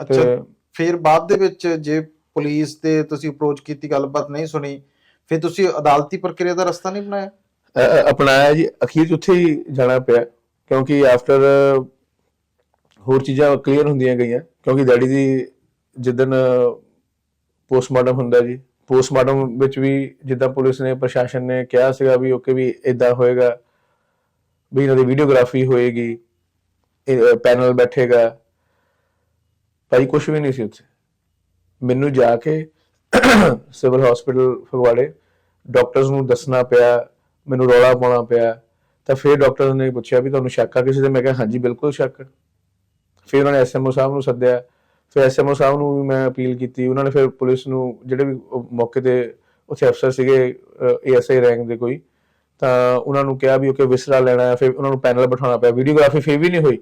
ਅੱਛਾ ਤੇ ਫਿਰ ਬਾਅਦ ਦੇ ਵਿੱਚ ਜੇ ਪੁਲਿਸ ਤੇ ਤੁਸੀਂ ਅਪਰੋਚ ਕੀਤੀ ਗੱਲਬਾਤ ਨਹੀਂ ਸੁਣੀ ਫਿਰ ਤੁਸੀਂ ਅਦਾਲਤੀ ਪ੍ਰਕਿਰਿਆ ਦਾ ਰਸਤਾ ਨਹੀਂ ਬਣਾਇਆ ਅਪਣਾਇਆ ਜੀ ਅਖੀਰ 'ਚ ਉੱਥੇ ਹੀ ਜਾਣਾ ਪਿਆ ਕਿਉਂਕਿ ਆਫਟਰ ਹੋਰ ਚੀਜ਼ਾਂ ਕਲੀਅਰ ਹੁੰਦੀਆਂ ਗਈਆਂ ਕਿਉਂਕਿ ਡੈਡੀ ਦੀ ਜਿੱਦਨ ਪੋਸਟਮਾਰਟਮ ਹੁੰਦਾ ਜੀ ਪੋਸਟਮਾਰਟਮ ਵਿੱਚ ਵੀ ਜਿੱਦਾਂ ਪੁਲਿਸ ਨੇ, ਪ੍ਰਸ਼ਾਸਨ ਨੇ ਕਿਹਾ ਸੀਗਾ ਵੀ ਓਕੇ ਵੀ ਇਦਾਂ ਹੋਏਗਾ ਵੀ ਇਹਨਾਂ ਦੀ ਵੀਡੀਓਗ੍ਰਾਫੀ ਹੋਏਗੀ ਪੈਨਲ ਬੈਠੇਗਾ। ਭਾਈ ਕੁਝ ਵੀ ਨਹੀਂ ਸੀ ਉੱਥੇ। ਮੈਨੂੰ ਜਾ ਕੇ ਸਿਵਲ ਹਸਪੀਟਲ ਫਗਵਾੜੇ, ਡਾਕਟਰਸ ਨੂੰ ਦੱਸਣਾ ਪਿਆ, ਮੈਨੂੰ ਰੌਲਾ ਪਾਉਣਾ ਪਿਆ। ਤਾਂ ਫਿਰ ਡਾਕਟਰ ਨੇ ਪੁੱਛਿਆ ਵੀ ਤੁਹਾਨੂੰ ਸ਼ੱਕ ਆ ਕਿਸੇ ਤੇ? ਮੈਂ ਕਿਹਾ, ਹਾਂਜੀ, ਬਿਲਕੁਲ ਸ਼ੱਕ ਫਿਰ ਉਹਨਾਂ ਨੇ ਐਸਐਮਓ ਸਾਹਿਬ ਨੂੰ ਸੱਦਿਆ ਫਿਰ ਐਸਐਮਓ ਸਾਹਿਬ ਨੂੰ ਵੀ ਮੈਂ ਅਪੀਲ ਕੀਤੀ ਉਹਨਾਂ ਨੇ ਫਿਰ ਪੁਲਿਸ ਨੂੰ ਜਿਹੜੇ ਵੀ ਮੌਕੇ ਤੇ ਉੱਥੇ ਅਫਸਰ ਸੀਗੇ ਏਐਸਆਈ ਰੈਂਕ ਦੇ ਕੋਈ ਤਾਂ ਉਹਨਾਂ ਨੂੰ ਕਿਹਾ ਵੀ ਓਕੇ ਵਿਸਰਾ ਲੈਣਾ ਹੈ ਫਿਰ ਉਹਨਾਂ ਨੂੰ ਪੈਨਲ ਬਿਠਾਉਣਾ ਪਿਆ। ਵੀਡੀਓਗ੍ਰਾਫੀ ਫੇਰ ਵੀ ਨਹੀਂ ਹੋਈ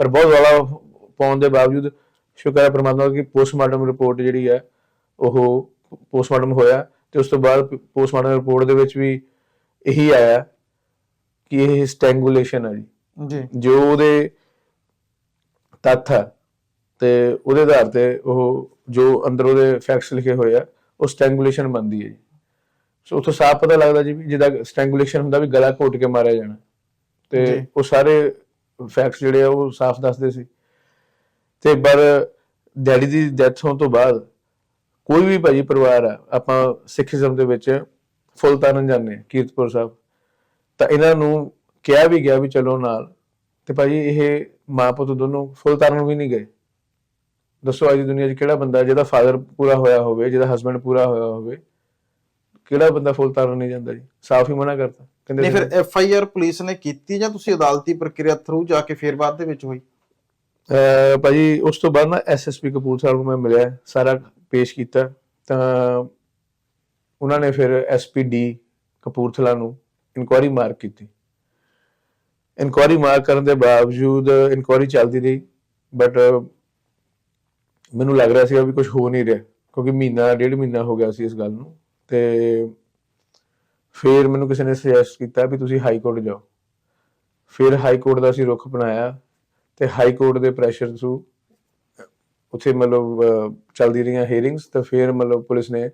ਪਰ ਬਹੁਤ ਰੌਲਾ ਪਾਉਣ ਦੇ ਬਾਵਜੂਦ ਸ਼ੁਕਰ ਹੈ ਪ੍ਰਮਾਤਮਾ ਕਿ ਪੋਸਟਮਾਰਟਮ ਰਿਪੋਰਟ ਜਿਹੜੀ ਹੈ ਉਹ ਪੋਸਟਮਾਰਟਮ ਹੋਇਆ ਤੇ ਉਸ ਤੋਂ ਬਾਅਦ ਪੋਸਟਮਾਰਟਮ ਰਿਪੋਰਟ ਦੇ ਵਿੱਚ ਵੀ ਇਹੀ ਆਇਆ ਕਿ ਇਹ ਸਟੈਂਗੂਲੇਸ਼ਨ ਹੈ ਜੀ। ਜੀ। ਜੋ ਉਹਦੇ ਤੱਥ ਹੈ ਤੇ ਉਹਦੇ ਆਧਾਰ ਤੇ ਉਹ ਜੋ ਅੰਦਰ ਉਹਦੇ ਫੈਕਟਸ ਲਿਖੇ ਹੋਏ ਆ ਉਹ ਸਟੈਂਗੂਲੇਸ਼ਨ ਬਣਦੀ ਹੈ ਜੀ। ਸੋ ਉੱਥੋਂ ਸਾਫ਼ ਪਤਾ ਲੱਗਦਾ ਜੀ ਵੀ ਜਿਹਦਾ ਸਟੈਂਗੂਲੇਸ਼ਨ ਹੁੰਦਾ ਵੀ ਗਲਾ ਘੋਟ ਕੇ ਮਾਰਿਆ ਜਾਣਾ। ਤੇ। ਉਹ ਸਾਰੇ ਫੈਕਟਸ ਜਿਹੜੇ ਆ ਉਹ ਸਾਫ਼ ਦੱਸਦੇ ਸੀ। ਤੇ ਪਰ ਡੈਡੀ ਦੀ ਡੈਥ ਹੋਣ ਤੋਂ ਬਾਅਦ ਕੋਈ ਵੀ ਭਾਜੀ ਪਰਿਵਾਰ ਆ ਆਪਾਂ ਸਿੱਖੀਜ਼ਮ ਦੇ ਵਿੱਚ ਫੁੱਲ ਤਾਰਨ ਜਾਂਦੇ ਹਾਂ, ਕੀਰਤਪੁਰ ਸਾਹਿਬ। ਤਾਂ ਇਹਨਾਂ ਨੂੰ ਕਿਹਾ ਵੀ ਗਿਆ ਵੀ ਚਲੋ ਨਾਲ। ਤੇ ਭਾਜੀ ਇਹ ਮਾਂ ਪੁੱਤ ਦੋਨੋਂ ਫੁੱਲ ਤਾਰਨ ਵੀ ਨਹੀਂ ਗਏ। ਦੱਸੋ ਅੱਜ ਦੀ ਦੁਨੀਆ 'ਚ ਕਿਹੜਾ ਬੰਦਾ ਜਿਹਦਾ ਫਾਦਰ ਪੂਰਾ ਹੋਇਆ ਹੋਵੇ ਜਿਹਦਾ ਹਸਬੰਡ ਪੂਰਾ ਹੋਇਆ ਹੋਵੇ ਕਿਹੜਾ ਬੰਦਾ ਫੁੱਲ ਤਾਰਨ ਨਹੀਂ ਜਾਂਦਾ ਜੀ? ਸਾਫ਼ ਹੀ ਮਨਾ ਕਰਤਾ। ਕਹਿੰਦੇ ਨਹੀਂ ਫਿਰ ਐਫ ਆਈ ਆਰ ਪੁਲਿਸ ਨੇ ਕੀਤੀ ਜਾਂ ਤੁਸੀਂ ਅਦਾਲਤੀ ਪ੍ਰਕਿਰਿਆ ਥਰੂ ਜਾ ਕੇ ਫੇਰ ਬਾਅਦ ਦੇ ਵਿੱਚ ਹੋਈ? ਭਾਜੀ ਉਸ ਤੋਂ ਬਾਅਦ ਨਾ ਐਸਐਸਪੀ ਕਪੂਰਥਲਾ ਨੂੰ ਮੈਂ ਮਿਲਿਆ ਸਾਰਾ ਪੇਸ਼ ਕੀਤਾ। ਤਾਂ ਉਹਨਾਂ ਨੇ ਫਿਰ ਐਸਪੀਡੀ ਕਪੂਰਥਲਾ ਨੂੰ ਇਨਕੁਆਇਰੀ ਮਾਰਕ ਕੀਤੀ। ਇਨਕੁਆਇਰੀ ਮਾਰਕ ਕਰਨ ਦੇ ਬਾਵਜੂਦ ਇਨਕੁਆਇਰੀ ਚੱਲਦੀ ਰਹੀ ਬਟ ਮੈਨੂੰ ਲੱਗ ਰਿਹਾ ਸੀਗਾ ਵੀ ਕੁਝ ਹੋ ਨਹੀਂ ਰਿਹਾ ਕਿਉਂਕਿ ਮਹੀਨਾ ਡੇਢ ਮਹੀਨਾ ਹੋ ਗਿਆ ਸੀ ਇਸ ਗੱਲ ਨੂੰ ਤੇ ਫਿਰ ਮੈਨੂੰ ਕਿਸੇ ਨੇ ਸੁਜੈਸਟ ਕੀਤਾ ਵੀ ਤੁਸੀਂ ਹਾਈ ਕੋਰਟ ਜਾਓ। ਫਿਰ ਹਾਈ ਕੋਰਟ ਦਾ ਅਸੀਂ ਰੁਖ ਅਪਣਾਇਆ ਤੇ ਹਾਈ ਕੋਰਟ ਦੇ ਪ੍ਰੈਸ਼ਰ ਥਰੂ ਉੱਥੇ ਮਤਲਬ ਅਹ, ਚੱਲਦੀ ਰਹੀਆਂ ਹੀਅਰਿੰਗਸ ਤਾਂ ਫਿਰ ਮਤਲਬ ਪੁਲਿਸ ਨੇ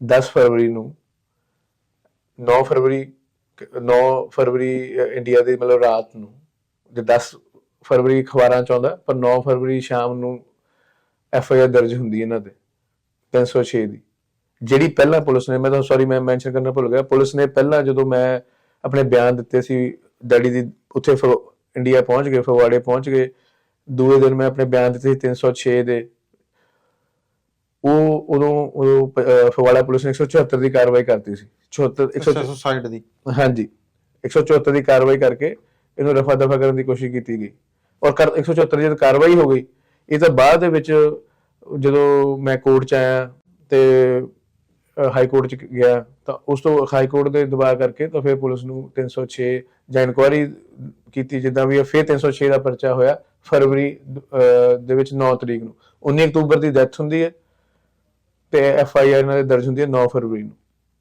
10 ਫਰਵਰੀ ਨੂੰ 9 ਫਰਵਰੀ 9 ਫਰਵਰੀ ਇੰਡੀਆ ਦੀ ਮਤਲਬ ਰਾਤ ਨੂੰ ਜੇ 10 ਫਰਵਰੀ ਅਖਬਾਰਾਂ ਚ ਆਉਂਦਾ ਪਰ 9 ਫਰਵਰੀ ਸ਼ਾਮ ਨੂੰ ਐਫ ਆਈ ਆਰ ਦਰਜ ਹੁੰਦੀ ਹੈ ਇਹਨਾਂ ਤੇ 306 ਦੀ। ਜਿਹੜੀ ਪਹਿਲਾਂ ਪੁਲਿਸ ਨੇ ਮੈਂ ਤਾਂ ਸੌਰੀ ਮੈਂ ਮੈਂਸ਼ਨ ਕਰਨਾ ਭੁੱਲ ਗਿਆ। ਪੁਲਿਸ ਨੇ ਪਹਿਲਾਂ ਜਦੋਂ ਮੈਂ ਆਪਣੇ ਬਿਆਨ ਦਿੱਤੇ ਸੀ ਡੈਡੀ ਦੀ ਉੱਥੇ ਇੰਡੀਆ ਪਹੁੰਚ ਗਏ ਫਗਵਾੜੇ ਪਹੁੰਚ ਗਏ। ਦੂਏ ਦਿਨ ਮੈਂ ਆਪਣੇ ਬਿਆਨ ਦਿੱਤੇ ਸੀ 306 ਦੇ। ਉਹ ਉਦੋਂ ਅਹ ਫਗਵਾੜਾ ਪੁਲਿਸ ਨੇ 174 ਦੀ ਕਾਰਵਾਈ ਕਰਤੀ ਸੀ। 74 174 ਸੁਸਾਈਡ ਦੀ। ਹਾਂਜੀ। 174 ਦੀ ਕਾਰਵਾਈ ਕਰਕੇ ਇਹਨੂੰ ਰਫਾ ਦਫਾ ਕਰਨ ਦੀ ਕੋਸ਼ਿਸ਼ ਕੀਤੀ ਗਈ। ਔਰ ਕਰ 174 ਦੀ ਜਦ ਕਾਰਵਾਈ ਹੋ ਗਈ ਇਹ ਤਾਂ ਬਾਅਦ ਦੇ ਵਿੱਚ ਜਦੋਂ ਮੈਂ ਕੋਰਟ ਚ ਆਇਆ ਤੇ ਹਾਈ ਕੋਰਟ ਚ ਗਿਆ ਤਾਂ ਉਸ ਤੋਂ ਹਾਈ ਕੋਰਟ ਦੇ ਦਬਾਅ ਕਰਕੇ ਤਾਂ ਫਿਰ ਪੁਲਿਸ ਨੂੰ 306 ਜਾਂ ਇਨਕੁਆਇਰੀ ਕੀਤੀ ਜਿੱਦਾਂ ਵੀ ਫਿਰ 306 ਦਾ ਪਰਚਾ ਹੋਇਆ ਫਰਵਰੀ ਦੇ ਵਿੱਚ 9 ਤਰੀਕ ਨੂੰ। 19 ਅਕਤੂਬਰ ਦੀ ਡੈਥ ਹੁੰਦੀ ਹੈ ਤੇ ਐਫ ਆਈ ਆਰ ਇਹਨਾਂ ਦੇ ਦਰਜ ਹੁੰਦੀ ਹੈ 9 ਫਰਵਰੀ ਨੂੰ।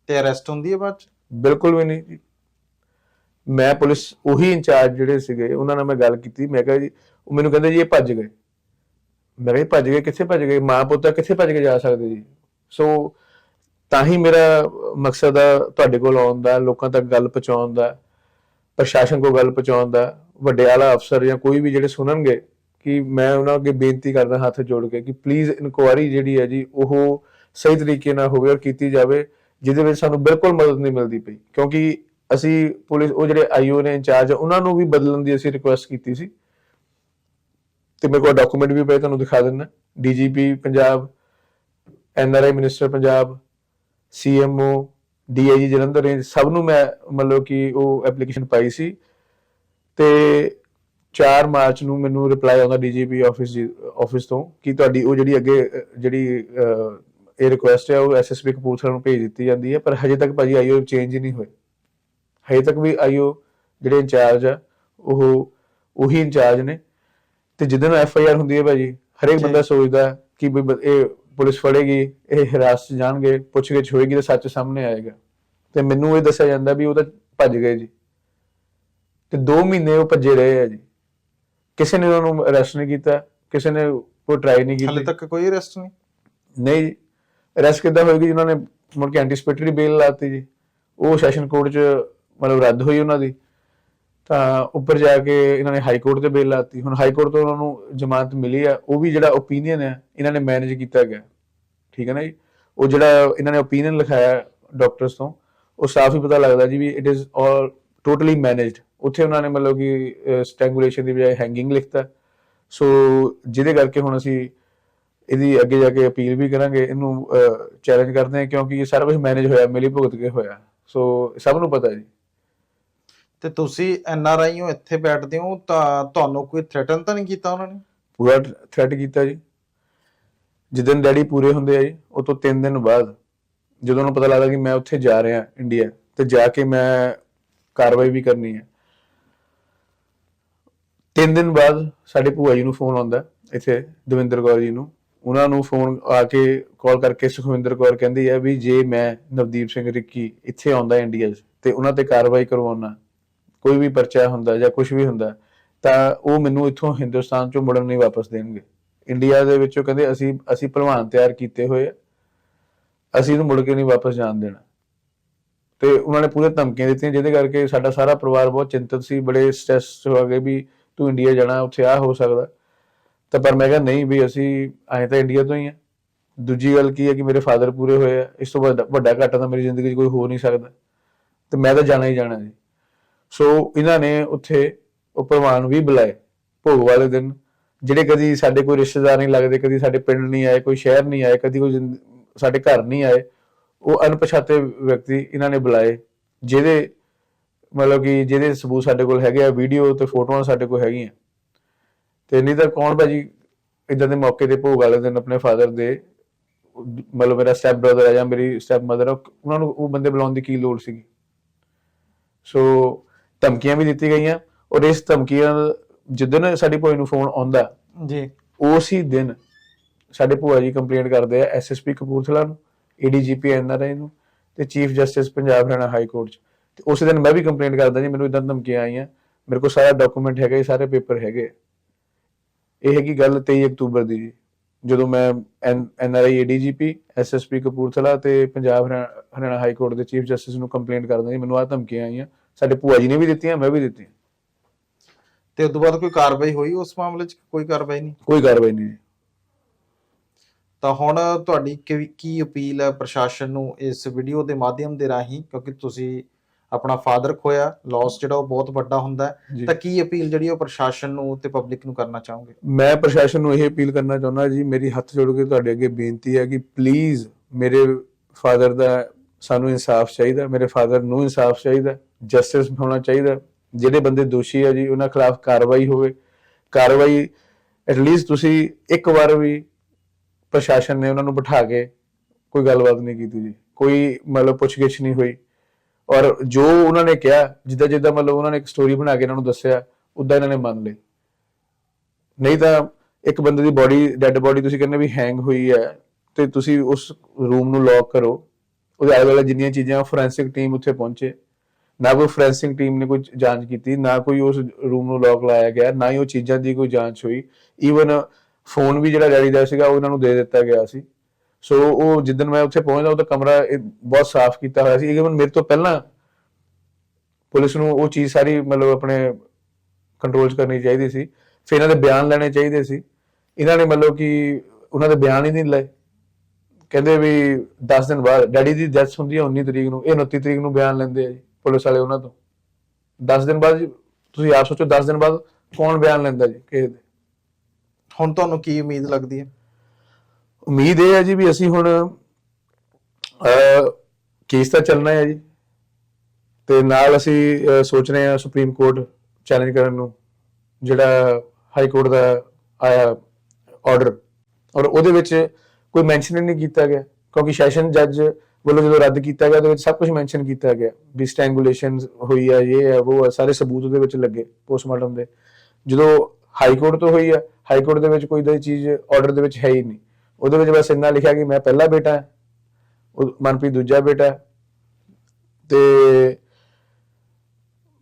ਤੇ ਅਰੈਸਟ ਹੁੰਦੀ ਹੈ ਬਾਅਦ ਚ? ਬਿਲਕੁਲ ਵੀ ਨਹੀਂ ਜੀ। ਮੈਂ ਪੁਲਿਸ ਉਹੀ ਇੰਚਾਰਜ ਜਿਹੜੇ ਸੀਗੇ ਉਹਨਾਂ ਨਾਲ ਮੈਂ ਗੱਲ ਕੀਤੀ ਮੈਂ ਕਿਹਾ ਜੀ ਉਹ ਮੈਨੂੰ ਕਹਿੰਦੇ ਜੀ ਇਹ ਭੱਜ ਗਏ। ਮੈਂ ਕਿਹਾ ਭੱਜ ਗਏ, ਕਿੱਥੇ ਭੱਜ ਗਏ? ਮਾਂ ਪੁੱਤ ਤਾਂ ਕਿੱਥੇ ਭੱਜ ਕੇ ਜਾ ਸਕਦੇ ਜੀ? ਸੋ ਤਾਂ ਹੀ ਮੇਰਾ ਮਕਸਦ ਆ ਤੁਹਾਡੇ ਕੋਲ ਆਉਣ ਦਾ, ਲੋਕਾਂ ਤੱਕ ਗੱਲ ਪਹੁੰਚਾਉਣ ਦਾ, ਪ੍ਰਸ਼ਾਸਨ ਕੋਲ ਗੱਲ ਪਹੁੰਚਾਉਣ ਦਾ, ਵੱਡੇ ਆਲਾ ਅਫਸਰ ਜਾਂ ਕੋਈ ਵੀ ਜਿਹੜੇ ਸੁਣਨਗੇ ਕਿ ਮੈਂ ਉਹਨਾਂ ਅੱਗੇ ਬੇਨਤੀ ਕਰਦਾ ਹੱਥ ਜੋੜ ਕੇ ਕਿ ਪਲੀਜ਼ ਇਨਕੁਆਇਰੀ ਜਿਹੜੀ ਹੈ ਜੀ, ਉਹ ਸਹੀ ਤਰੀਕੇ ਨਾਲ ਹੋਵੇ ਔਰ ਕੀਤੀ ਜਾਵੇ, ਜਿਹਦੇ ਵਿੱਚ ਸਾਨੂੰ ਬਿਲਕੁਲ ਮਦਦ ਨਹੀਂ ਮਿਲਦੀ ਪਈ। ਕਿਉਂਕਿ ਅਸੀਂ ਪੁਲਿਸ, ਉਹ ਜਿਹੜੇ ਆਈਓ ਨੇ ਇੰਚਾਰਜ, ਉਹਨਾਂ ਨੂੰ ਵੀ ਬਦਲਣ ਦੀ ਅਸੀਂ ਰਿਕੁਐਸਟ ਕੀਤੀ ਸੀ। ਤੇ ਮੇਰੇ ਕੋਲ ਡਾਕੂਮੈਂਟ ਵੀ ਪਏ ਤੁਹਾਨੂੰ ਦਿਖਾ ਦਿੰਦਾ। DGP Punjab NRI minister Punjab CMO DIG Jalandhar range ਸਭ ਨੂੰ ਮੈਂ ਮਤਲਬ ਕਿ ਉਹ ਐਪਲੀਕੇਸ਼ਨ ਪਾਈ ਸੀ। ਤੇ 4 ਮਾਰਚ ਨੂੰ ਮੈਨੂੰ ਰਿਪਲਾਈ ਆਉਂਦਾ ਡੀਜੀਪੀ ਆਫਿਸ ਆਫਿਸ ਤੋਂ ਕਿ ਤੁਹਾਡੀ ਉਹ ਜਿਹੜੀ ਅੱਗੇ ਅਹ, ਜਿਹੜੀ ਇਹ ਰਿਕੁਐਸਟ ਹੈ ਉਹ ਐਸਐਸਪੀ ਕਪੂਰਥਲਾ ਨੂੰ ਭੇਜ ਦਿੱਤੀ ਜਾਂਦੀ ਹੈ ਪਰ ਹਜੇ ਤੱਕ ਭਾਜੀ ਆਈਓ ਚੇਂਜ ਹੀ ਨਹੀਂ ਹੋਏ। ਹਜੇ ਤੱਕ ਵੀ ਆਈਓ ਜਿਹੜੇ ਇੰਚਾਰਜ ਆ ਉਹ ਉਹੀ ਇੰਚਾਰਜ ਨੇ। ਤੇ ਜਿੱਦਣ ਐਫ ਆਈ ਆਰ ਹੁੰਦੀ ਹੈ ਭਾਜੀ ਹਰੇਕ। ਬੰਦਾ ਸੋਚਦਾ ਕਿ ਵੀ ਬ- ਇਹ ਪੁਲਿਸ ਫੜੇਗੀ ਇਹ ਹਿਰਾਸਤ 'ਚ ਜਾਣਗੇ ਪੁੱਛਗਿੱਛ ਹੋਏਗੀ ਤਾਂ ਸੱਚ ਸਾਹਮਣੇ ਆਏਗਾ। ਤੇ ਮੈਨੂੰ ਇਹ ਦੱਸਿਆ ਜਾਂਦਾ ਵੀ ਉਹ ਤਾਂ ਭੱਜ ਗਏ ਜੀ। ਤੇ 2 ਮਹੀਨੇ ਉਹ ਭੱਜੇ ਰਹੇ ਆ ਜੀ। ਕਿਸੇ ਨੇ ਉਹਨਾਂ ਨੂੰ ਅਰੈਸਟ ਨਹੀਂ ਕੀਤਾ ਕਿਸੇ ਨੇ ਕੋਈ ਟਰਾਈ ਨਹੀਂ ਹਾਲੇ ਕੀਤੀ ਤੱਕ ਕੋਈ ਅਰੈਸਟ ਨਹੀਂ? ਨਹੀਂ ਅਰੈਸਟ ਕਿੱਦਾਂ ਹੋਏਗੀ ਜਿਨ੍ਹਾਂ ਨੇ ਮੁੜ ਕੇ ਐਂਟੀਸਪੇਟਰੀ ਬੇਲ ਲਾਤੀ ਜੀ। ਉਹ ਸੈਸ਼ਨ ਕੋਰਟ 'ਚ ਮਤਲਬ ਰੱਦ ਹੋਈ ਉਹਨਾਂ ਦੀ। ਤਾਂ ਉੱਪਰ ਜਾ ਕੇ ਇਹਨਾਂ ਨੇ ਹਾਈ ਕੋਰਟ ਤੇ ਬੇਲ ਲਾਤੀ। ਹੁਣ ਹਾਈ ਕੋਰਟ ਤੋਂ ਉਹਨਾਂ ਨੂੰ ਜ਼ਮਾਨਤ ਮਿਲੀ ਆ। ਉਹ ਵੀ ਜਿਹੜਾ ਓਪੀਨੀਅਨ ਹੈ ਇਹਨਾਂ ਨੇ ਮੈਨੇਜ ਕੀਤਾ ਗਿਆ। ਠੀਕ ਹੈ ਨਾ ਜੀ? ਉਹ ਜਿਹੜਾ ਇਹਨਾਂ ਨੇ ਓਪੀਨੀਅਨ ਲਿਖਾਇਆ ਡਾਕਟਰਸ ਤੋਂ, ਉਹ ਸਾਫ਼ ਹੀ ਪਤਾ ਲੱਗਦਾ ਜੀ ਵੀ it is all totally managed ਉੱਥੇ ਉਹਨਾਂ ਨੇ ਮਤਲਬ ਕਿ ਸਟੈਂਗੂਲੇਸ਼ਨ ਦੀ ਬਜਾਏ ਹੈਂਗਿੰਗ ਲਿਖਤਾ। ਸੋ ਜਿਹਦੇ ਕਰਕੇ ਹੁਣ ਅਸੀਂ ਇਹਦੀ ਅੱਗੇ ਜਾ ਕੇ ਅਪੀਲ ਵੀ ਕਰਾਂਗੇ, ਇਹਨੂੰ ਚੈਲੰਜ ਕਰਦੇ ਹਾਂ ਕਿਉਂਕਿ ਇਹ ਸਾਰਾ ਕੁਝ ਮੈਨੇਜ ਹੋਇਆ, ਮਿਲੀ ਭੁਗਤ ਕੇ ਹੋਇਆ। ਸੋ ਸਭ ਨੂੰ ਪਤਾ ਜੀ। ਤੇ ਤੁਸੀਂ ਐਨ ਆਰ ਆਈ ਹੋ ਇੱਥੇ ਬੈਠਦੇ ਹੋ, ਤਾਂ ਤੁਹਾਨੂੰ ਕੋਈ ਥ੍ਰੈਟਨ ਤਾਂ ਨਹੀਂ ਕੀਤਾ ਉਹਨਾਂ ਨੇ? ਪੂਰਾ ਥ੍ਰੈਟ ਕੀਤਾ ਜੀ। ਜਿੱਦਨ ਡੈਡੀ ਪੂਰੇ ਹੁੰਦੇ ਆ ਜੀ, ਉਹ ਤੋਂ 3 ਦਿਨ ਬਾਅਦ ਜਦੋਂ ਉਹਨੂੰ ਪਤਾ ਲੱਗਦਾ ਕਿ ਮੈਂ ਉੱਥੇ ਜਾ ਰਿਹਾ, ਇੰਡੀਆ, ਤੇ ਜਾ ਕੇ ਮੈਂ ਕਾਰਵਾਈ ਵੀ ਕਰਨੀ ਹੈ। 3 ਦਿਨ ਬਾਅਦ ਸਾਡੇ ਭੂਆ ਜੀ ਨੂੰ ਫੋਨ ਆਉਂਦਾ ਇੱਥੇ, ਦਵਿੰਦਰ ਕੌਰ ਜੀ ਨੂੰ। ਉਹਨਾਂ ਨੂੰ ਫੋਨ ਆ ਕੇ ਕਾਲ ਕਰਕੇ ਸੁਖਵਿੰਦਰ ਕੌਰ ਕਹਿੰਦੀ ਹੈ ਵੀ ਜੇ ਮੈਂ ਨਵਦੀਪ ਸਿੰਘ ਰਿੱਕੀ ਇੱਥੇ ਆਉਂਦਾ ਇੰਡੀਆ 'ਚ, ਤੇ ਉਹਨਾਂ ਤੇ ਕਾਰਵਾਈ ਕਰਵਾਉਣਾ ਕੋਈ ਵੀ ਪਰਚਾ ਹੁੰਦਾ ਜਾਂ ਕੁਝ ਵੀ ਹੁੰਦਾ, ਤਾਂ ਉਹ ਮੈਨੂੰ ਇੱਥੋਂ ਹਿੰਦੁਸਤਾਨ ਚੋਂ ਮੁੜਨ ਨਹੀਂ ਵਾਪਸ ਦੇਣਗੇ। ਇੰਡੀਆ ਦੇ ਵਿੱਚੋਂ ਕਹਿੰਦੇ ਅਸੀਂ ਅਸੀਂ ਭਲਵਾਨ ਤਿਆਰ ਕੀਤੇ ਹੋਏ ਆ। ਅਸੀਂ ਇਹਨੂੰ ਮੁੜ ਕੇ ਨਹੀਂ ਵਾਪਸ ਜਾਣ ਦੇਣਾ। ਤੇ ਉਹਨਾਂ ਨੇ ਪੂਰੇ ਧਮਕੀਆਂ ਦਿੱਤੀਆਂ, ਜਿਹਦੇ ਕਰਕੇ ਸਾਡਾ ਸਾਰਾ ਪਰਿਵਾਰ ਬਹੁਤ ਚਿੰਤਤ ਸੀ, ਬੜੇ ਸਟ੍ਰੈਸ ਹੋ ਗਏ ਵੀ ਤੂੰ ਇੰਡੀਆ ਜਾਣਾ, ਉੱਥੇ ਆ ਹੋ ਸਕਦਾ। ਤਾਂ ਪਰ ਮੈਂ ਕਿਹਾ ਨਹੀਂ ਵੀ ਅਸੀਂ ਆਏ ਤਾਂ ਇੰਡੀਆ ਤੋਂ ਹੀ ਆ। ਦੂਜੀ ਗੱਲ ਕੀ ਹੈ ਕਿ ਮੇਰੇ ਫਾਦਰ ਪੂਰੇ ਹੋਏ ਆ। ਇਸ ਤੋਂ ਵੱਡਾ ਵੱਡਾ ਘਾਟਾ ਤਾਂ ਮੇਰੀ ਜ਼ਿੰਦਗੀ 'ਚ ਕੋਈ ਹੋ ਨਹੀਂ ਸਕਦਾ। ਤੇ ਮੈਂ ਤਾਂ ਜਾਣਾ ਹੀ ਜਾਣਾ ਜੀ। ਸੋ ਇਹਨਾਂ ਨੇ ਉੱਥੇ ਉਹ ਪ੍ਰਵਾਨ ਵੀ ਬੁਲਾਏ ਭੋਗ ਵਾਲੇ ਦਿਨ। ਜਿਹੜੇ ਕਦੀ ਸਾਡੇ ਕੋਈ ਰਿਸ਼ਤੇਦਾਰ ਨਹੀਂ ਲੱਗਦੇ, ਕਦੀ ਸਾਡੇ ਪਿੰਡ ਨਹੀਂ ਆਏ, ਕੋਈ ਸ਼ਹਿਰ ਨਹੀਂ ਆਏ, ਕਦੀ ਕੋਈ ਸਾਡੇ ਘਰ ਨਹੀਂ ਆਏ, ਉਹ ਅਣਪਛਾਤੇ ਵਿਅਕਤੀ ਇਹਨਾਂ ਨੇ ਬੁਲਾਏ, ਜਿਹਦੇ ਮਤਲਬ ਕਿ ਜਿਹਦੇ ਸਬੂਤ ਸਾਡੇ ਕੋਲ ਹੈਗੇ ਆ, ਵੀਡੀਓ ਤੇ ਫੋਟੋਆਂ ਸਾਡੇ ਕੋਲ ਹੈਗੀਆਂ। ਤੇ ਨਹੀਂ ਤਾਂ ਕੌਣ ਭਾਜੀ ਇਦਾਂ ਦੇ ਮੌਕੇ ਤੇ ਭੋਗ ਵਾਲੇ ਦਿਨ ਆਪਣੇ ਫਾਦਰ ਦੇ, ਮਤਲਬ ਮੇਰਾ ਸਟੈਪ ਬ੍ਰਦਰ ਹੈ ਜਾਂ ਮੇਰੀ ਸਟੈਪ ਮਦਰ ਉਹਨਾਂ ਨੂੰ ਉਹ ਬੰਦੇ ਬੁਲਾਉਣ ਦੀ ਕੀ ਲੋੜ ਸੀਗੀ? ਸੋ ਧਮਕੀਆਂ ਵੀ ਦਿੱਤੀ ਗਈਆਂ ਔਰ ਇਸ ਧਮਕੀਆਂ ਜਿੱਦਣ ਸਾਡੀ ਭੂਆ ਨੂੰ ਫੋਨ ਆਉਂਦਾ ਜੀ। ਉਸੇ ਦਿਨ ਸਾਡੇ ਭੂਆ ਜੀ ਕੰਪਲੇਂਟ ਕਰਦੇ ਆ ਐਸਐਸਪੀ ਕਪੂਰਥਲਾ ਨੂੰ ਏਡੀਜੀਪੀ ਐਨਆਰਆਈ ਨੂੰ ਤੇ chief justice Punjab Haryana high court ਚ। ਤੇ ਉਸੇ ਦਿਨ ਮੈਂ ਵੀ ਕੰਪਲੇਂਟ ਕਰਦਾ ਜੀ ਮੈਨੂੰ ਇਦਾਂ ਧਮਕੀਆਂ ਆਈਆਂ ਮੇਰੇ ਕੋਲ ਸਾਰਾ ਡਾਕੂਮੈਂਟ ਹੈਗਾ ਇਹ ਸਾਰੇ ਪੇਪਰ ਹੈਗੇ। ਇਹ ਹੈਗੀ ਗੱਲ 23 ਅਕਤੂਬਰ ਦੀ ਜੀ ਜਦੋਂ ਮੈਂ ਐਨਆਰਆਈ ਏਡੀਜੀਪੀ ਐਸਐਸਪੀ ਕਪੂਰਥਲਾ ਤੇ ਪੰਜਾਬ ਹਰਿਆ- ਹਰਿਆਣਾ ਹਾਈ ਕੋਰਟ ਦੇ ਚੀਫ ਜਸਟਿਸ ਨੂੰ ਕੰਪਲੇਂਟ ਕਰਦਾ ਜੀ ਮੈਨੂੰ ਆਹ ਧਮਕੀਆਂ ਆਈਆਂ। ਸਾਡੇ ਭੂਆ ਜੀ ਨੇ ਵੀ ਦਿੱਤੀਆਂ ਮੈਂ ਵੀ ਦਿੱਤੀਆਂ। ਤੇ ਉਸ ਤੋਂ ਬਾਅਦ ਕੋਈ ਕਾਰਵਾਈ ਹੋਈ ਉਸ ਮਾਮਲੇ 'ਚ? ਕੋਈ ਕਾਰਵਾਈ ਨਹੀਂ? ਕੋਈ ਕਾਰਵਾਈ ਨਹੀਂ। ਤਾਂ ਹੁਣ ਤੁਹਾਡੀ ਕੀ- ਕੀ ਅਪੀਲ ਹੈ ਪ੍ਰਸ਼ਾਸਨ ਨੂੰ ਇਸ ਵੀਡੀਓ ਦੇ ਮਾਧਿਅਮ ਦੇ ਰਾਹੀਂ? ਕਿਉਂਕਿ ਤੁਸੀਂ ਆਪਣਾ ਫਾਦਰ ਖੋਇਆ ਲਾਸ ਜਿਹੜਾ ਉਹ ਬਹੁਤ ਵੱਡਾ ਹੁੰਦਾ ਹੈ। ਜੀ। ਤਾਂ ਕੀ ਅਪੀਲ ਜਿਹੜੀ ਉਹ ਪ੍ਰਸ਼ਾਸਨ ਨੂੰ ਤੇ ਪਬਲਿਕ ਨੂੰ ਕਰਨਾ ਚਾਹੋਗੇ? ਮੈਂ ਪ੍ਰਸ਼ਾਸਨ ਨੂੰ ਇਹ ਅਪੀਲ ਕਰਨਾ ਚਾਹੁੰਦਾ ਜੀ ਮੇਰੀ ਹੱਥ ਜੋੜ ਕੇ ਤੁਹਾਡੇ ਅੱਗੇ ਬੇਨਤੀ ਹੈ ਕਿ ਪਲੀਜ਼ ਮੇਰੇ ਫਾਦਰ ਦਾ ਸਾਨੂੰ ਇਨਸਾਫ ਚਾਹੀਦਾ ਮੇਰੇ ਫਾਦਰ ਨੂੰ ਇਨਸਾਫ ਚਾਹੀਦਾ। ਜਸਟਿਸ ਹੋਣਾ ਚਾਹੀਦਾ। ਜਿਹੜੇ ਬੰਦੇ ਦੋਸ਼ੀ ਆ ਜੀ, ਉਹਨਾਂ ਖਿਲਾਫ ਕਾਰਵਾਈ ਹੋਵੇ। ਕਾਰਵਾਈ ਐਟਲੀਸਟ ਤੁਸੀਂ ਇੱਕ ਵਾਰ ਵੀ ਪ੍ਰਸ਼ਾਸਨ ਨੇ ਉਹਨਾਂ ਨੂੰ ਬਿਠਾ ਕੇ ਕੋਈ ਗੱਲਬਾਤ ਨਹੀਂ ਕੀਤੀ ਜੀ। ਕੋਈ ਮਤਲਬ ਪੁੱਛਗਿੱਛ ਨਹੀਂ ਹੋਈ। ਔਰ ਜੋ ਉਹਨਾਂ ਨੇ ਕਿਹਾ, ਜਿੱਦਾਂ ਜਿੱਦਾਂ ਮਤਲਬ ਉਹਨਾਂ ਨੇ ਇੱਕ ਸਟੋਰੀ ਬਣਾ ਕੇ ਇਹਨਾਂ ਨੂੰ ਦੱਸਿਆ, ਉਦਾਂ ਇਹਨਾਂ ਨੇ ਮੰਨ ਲਈ ਨਹੀਂ ਤਾਂ ਇੱਕ ਬੰਦੇ ਦੀ ਬਾਡੀ ਡੈੱਡ ਬਾਡੀ ਤੁਸੀਂ ਕਹਿੰਦੇ ਵੀ ਹੈਂਗ ਹੋਈ ਹੈ, ਤੇ ਤੁਸੀਂ ਉਸ ਰੂਮ ਨੂੰ ਲੌਕ ਕਰੋ। ਉਹਦੇ ਆਲੇ ਦੁਆਲੇ ਜਿੰਨੀਆਂ ਚੀਜ਼ਾਂ ਫੋਰੈਂਸਿਕ ਟੀਮ ਉੱਥੇ ਪਹੁੰਚੇ। ਨਾ ਕੋਈ ਫੋਰੈਂਸਿਕ ਟੀਮ ਨੇ ਕੋਈ ਜਾਂਚ ਕੀਤੀ, ਨਾ ਕੋਈ ਉਸ ਰੂਮ ਨੂੰ ਲੌਕ ਲਾਇਆ ਗਿਆ, ਨਾ ਹੀ ਉਹ ਚੀਜ਼ਾਂ ਦੀ ਕੋਈ ਜਾਂਚ ਹੋਈ। ਈਵਨ ਫੋਨ ਵੀ ਜਿਹੜਾ ਡੈਡੀ ਦਾ ਸੀਗਾ, ਉਹ ਨੂੰ ਦੇ ਦਿੱਤਾ ਗਿਆ ਸੀ। ਸੋ ਉਹ ਜਿੱਦਨ ਮੈਂ ਉੱਥੇ ਪਹੁੰਚਦਾ ਉਹਦਾ ਕਮਰਾ ਬਹੁਤ ਸਾਫ਼ ਕੀਤਾ ਹੋਇਆ ਸੀ। ਈਵਨ ਮੇਰੇ ਤੋਂ ਪਹਿਲਾਂ ਪੁਲਿਸ ਨੂੰ ਉਹ ਚੀਜ਼ ਸਾਰੀ ਮਤਲਬ ਆਪਣੇ ਕੰਟਰੋਲ 'ਚ ਕਰਨੀ ਚਾਹੀਦੀ ਸੀ। ਫਿਰ ਇਹਨਾਂ ਦੇ ਬਿਆਨ ਲੈਣੇ ਚਾਹੀਦੇ ਸੀ। ਇਹਨਾਂ ਨੇ ਮਤਲਬ ਕਿ ਉਹਨਾਂ ਦੇ ਬਿਆਨ ਹੀ ਨਹੀਂ ਲਏ। ਕਹਿੰਦੇ ਵੀ 10 ਦਿਨ ਬਾਅਦ, ਡੈਡੀ ਦੀ ਡੈਥ ਹੁੰਦੀ ਹੈ 19 ਤਰੀਕ ਨੂੰ, ਇਹ 29 ਤਰੀਕ ਨੂੰ ਬਿਆਨ ਲੈਂਦੇ ਆ ਜੀ। ਪੁਲਿਸ ਵਾਲੇ ਉਹਨਾਂ ਤੋਂ। 10 ਦਿਨ ਬਾਅਦ ਜੀ, ਤੁਸੀਂ ਆਪ ਸੋਚੋ 10 ਦਿਨ ਬਾਅਦ ਕੌਣ ਬਿਆਨ ਲੈਂਦਾ ਜੀ ਕਿਸੇ ਦੇ ਹੁਣ ਤੁਹਾਨੂੰ ਕੀ ਉਮੀਦ ਲੱਗਦੀ ਹੈ? ਉਮੀਦ ਇਹ ਹੈ ਜੀ ਵੀ ਅਸੀਂ ਹੁਣ ਅ ਕੇਸ ਤਾਂ ਚੱਲਣਾ ਹੈ ਜੀ। ਤੇ ਨਾਲ ਅਸੀਂ ਅਹ, ਸੋਚ ਰਹੇ ਹਾਂ ਸੁਪਰੀਮ ਕੋਰਟ ਚੈਲੰਜ ਕਰਨ ਨੂੰ ਜਿਹੜਾ ਹਾਈ ਕੋਰਟ ਦਾ ਆਇਆ ਆਰਡਰ ਔਰ ਉਹਦੇ ਵਿੱਚ ਕੋਈ ਮੈਂਸ਼ਨ ਹੀ ਨਹੀਂ ਕੀਤਾ ਗਿਆ ਕਿਉਂਕਿ ਸੈਸ਼ਨ ਜੱਜ ਵੱਲੋਂ ਜਦੋਂ ਰੱਦ ਕੀਤਾ ਗਿਆ, ਉਹਦੇ ਵਿੱਚ ਸਭ ਕੁਝ ਮੈਂਸ਼ਨ ਕੀਤਾ ਗਿਆ। ਵੀ ਸਟ੍ਰੈਂਗੂਲੇਸ਼ਨ ਹੋਈ ਹੈ ਇਹ ਹੈ ਉਹ ਹੈ ਸਾਰੇ ਸਬੂਤ ਉਹਦੇ ਵਿੱਚ ਲੱਗੇ ਪੋਸਟਮਾਰਟਮ ਦੇ। ਜਦੋਂ ਹਾਈ ਕੋਰਟ ਤੋਂ ਹੋਈ ਹੈ ਹਾਈ ਕੋਰਟ ਦੇ ਵਿੱਚ ਕੋਈ ਦਾ ਚੀਜ਼ ਆਰਡਰ ਦੇ ਵਿੱਚ ਹੈ ਹੀ ਨਹੀਂ। ਉਹਦੇ ਵਿੱਚ ਬਸ ਇੰਨਾ ਲਿਖਿਆ ਕਿ ਮੈਂ ਪਹਿਲਾ ਬੇਟਾ ਮਨਪ੍ਰੀਤ ਦੂਜਾ ਬੇਟਾ ਤੇ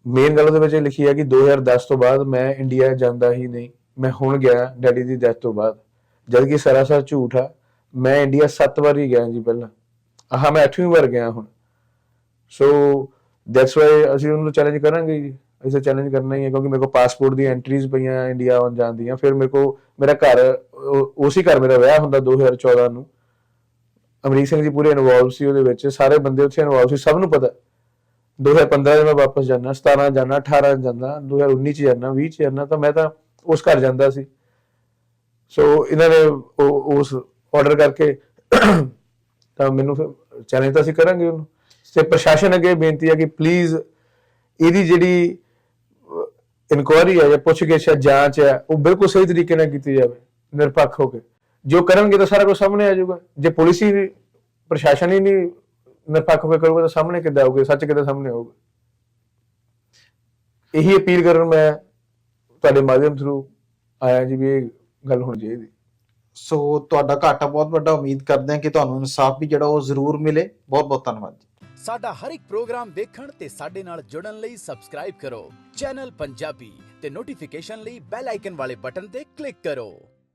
ਮੇਨ ਗੱਲ ਉਹਦੇ ਵਿੱਚ ਇਹ ਲਿਖੀ ਹੈ ਕਿ 2010 ਤੋਂ ਬਾਅਦ ਮੈਂ ਇੰਡੀਆ ਜਾਂਦਾ ਹੀ ਨਹੀਂ। ਮੈਂ ਹੁਣ ਗਿਆ ਡੈਡੀ ਦੀ ਡੈਥ ਤੋਂ ਬਾਅਦ। ਜਦ ਕਿ ਸਰਾਸਰ ਝੂਠ ਆ, ਮੈਂ ਇੰਡੀਆ 7 ਵਾਰੀ ਗਿਆ ਜੀ ਪਹਿਲਾਂ। ਆਹ ਮੈਂ 8ਵੀਂ ਵਾਰ ਗਿਆ ਹੁਣ। ਸੋ ਦੈਟਸ ਵਾਈ ਅਸੀਂ ਉਹਨੂੰ ਚੈਲੰਜ ਕਰਾਂਗੇ ਜੀ। ਅਸੀਂ ਚੈਲੰਜ ਕਰਨਾ ਹੀ ਹੈ ਕਿਉਂਕਿ ਮੇਰੇ ਕੋਲ ਪਾਸਪੋਰਟ ਦੀ ਐਂਟਰੀਜ਼ ਪਈਆਂ ਇੰਡੀਆ ਆਉਣ ਜਾਣ ਦੀਆਂ। ਫਿਰ ਮੇਰੇ ਕੋਲ ਮੇਰਾ ਘਰ ਉਸੇ ਘਰ ਮੇਰਾ ਵਿਆਹ ਹੁੰਦਾ 2014 ਨੂੰ। ਅਮਰੀਕ ਸਿੰਘ ਜੀ ਪੂਰੇ ਇਨਵੋਲਵ ਸੀ ਉਹਦੇ ਵਿੱਚ। ਸਾਰੇ ਬੰਦੇ ਉੱਥੇ ਇਨਵੋਲਵ ਸੀ, ਸਭ ਨੂੰ ਪਤਾ। 2015 ਚ ਮੈਂ ਵਾਪਸ ਜਾਣਾ 17 ਜਾਣਾ 18 ਜਾਣਾ 2019 ਚ ਜਾਣਾ 20 ਚ ਜਾਣਾ ਤਾਂ ਮੈਂ ਤਾਂ ਉਸ ਘਰ ਜਾਂਦਾ ਸੀ। ਸੋ ਇਹਨਾਂ ਨੇ ਉਸ ਆਰਡਰ ਕਰਕੇ ਤਾਂ ਮੈਨੂੰ ਚੈਲੰਜ ਤਾਂ ਅਸੀਂ ਕਰਾਂਗੇ ਉਹਨੂੰ। ਤੇ ਪ੍ਰਸ਼ਾਸਨ ਅੱਗੇ ਬੇਨਤੀ ਹੈ ਕਿ ਪਲੀਜ਼ ਇਹਦੀ ਜਿਹੜੀ ਇਨਕੁਆਇਰੀ ਹੈ ਜਾਂ ਪੁੱਛਗਿੱਛ ਹੈ ਜਾਂਚ ਹੈ ਉਹ ਬਿਲਕੁਲ ਸਹੀ ਤਰੀਕੇ ਨਾਲ ਕੀਤੀ ਜਾਵੇ, ਨਿਰਪੱਖ ਹੋ ਕੇ। ਜੋ ਕਰਨਗੇ ਤਾਂ ਸਾਰਾ ਕੁਝ ਸਾਹਮਣੇ ਆ ਜਾਊਗਾ। ਜੇ ਪੁਲਿਸ ਹੀ ਪ੍ਰਸ਼ਾਸਨ ਹੀ ਨਹੀਂ ਨਿਰਪੱਖ ਹੋ ਕੇ ਕਰੂਗਾ ਤਾਂ ਸਾਹਮਣੇ ਕਿੱਦਾਂ ਆਊਗਾ, ਸੱਚ ਕਿੱਦਾਂ ਸਾਹਮਣੇ ਆਊਗਾ? ਇਹੀ ਅਪੀਲ ਕਰਨ ਮੈਂ ਤੁਹਾਡੇ ਮਾਧਿਅਮ ਥਰੂ ਆਇਆ ਜੀ ਵੀ ਇਹ ਗੱਲ ਹੋਣੀ ਚਾਹੀਦੀ। ਸੋ ਤੁਹਾਡਾ ਘਾਟਾ ਬਹੁਤ ਵੱਡਾ, ਉਮੀਦ ਕਰਦੇ ਹਾਂ ਕਿ ਤੁਹਾਨੂੰ ਇਨਸਾਫ ਵੀ ਜਿਹੜਾ ਉਹ ਜ਼ਰੂਰ ਮਿਲੇ। ਬਹੁਤ ਬਹੁਤ ਧੰਨਵਾਦ ਜੀ। ਸਾਡਾ ਹਰ ਇੱਕ ਪ੍ਰੋਗਰਾਮ ਦੇਖਣ ਤੇ ਸਾਡੇ ਨਾਲ ਜੁੜਨ ਲਈ ਸਬਸਕ੍ਰਾਈਬ ਕਰੋ। ਚੈਨਲ ਪੰਜਾਬੀ ਤੇ ਨੋਟੀਫਿਕੇਸ਼ਨ ਲਈ ਬੈਲ ਆਈਕਨ ਵਾਲੇ ਬਟਨ ਤੇ ਕਲਿੱਕ ਕਰੋ।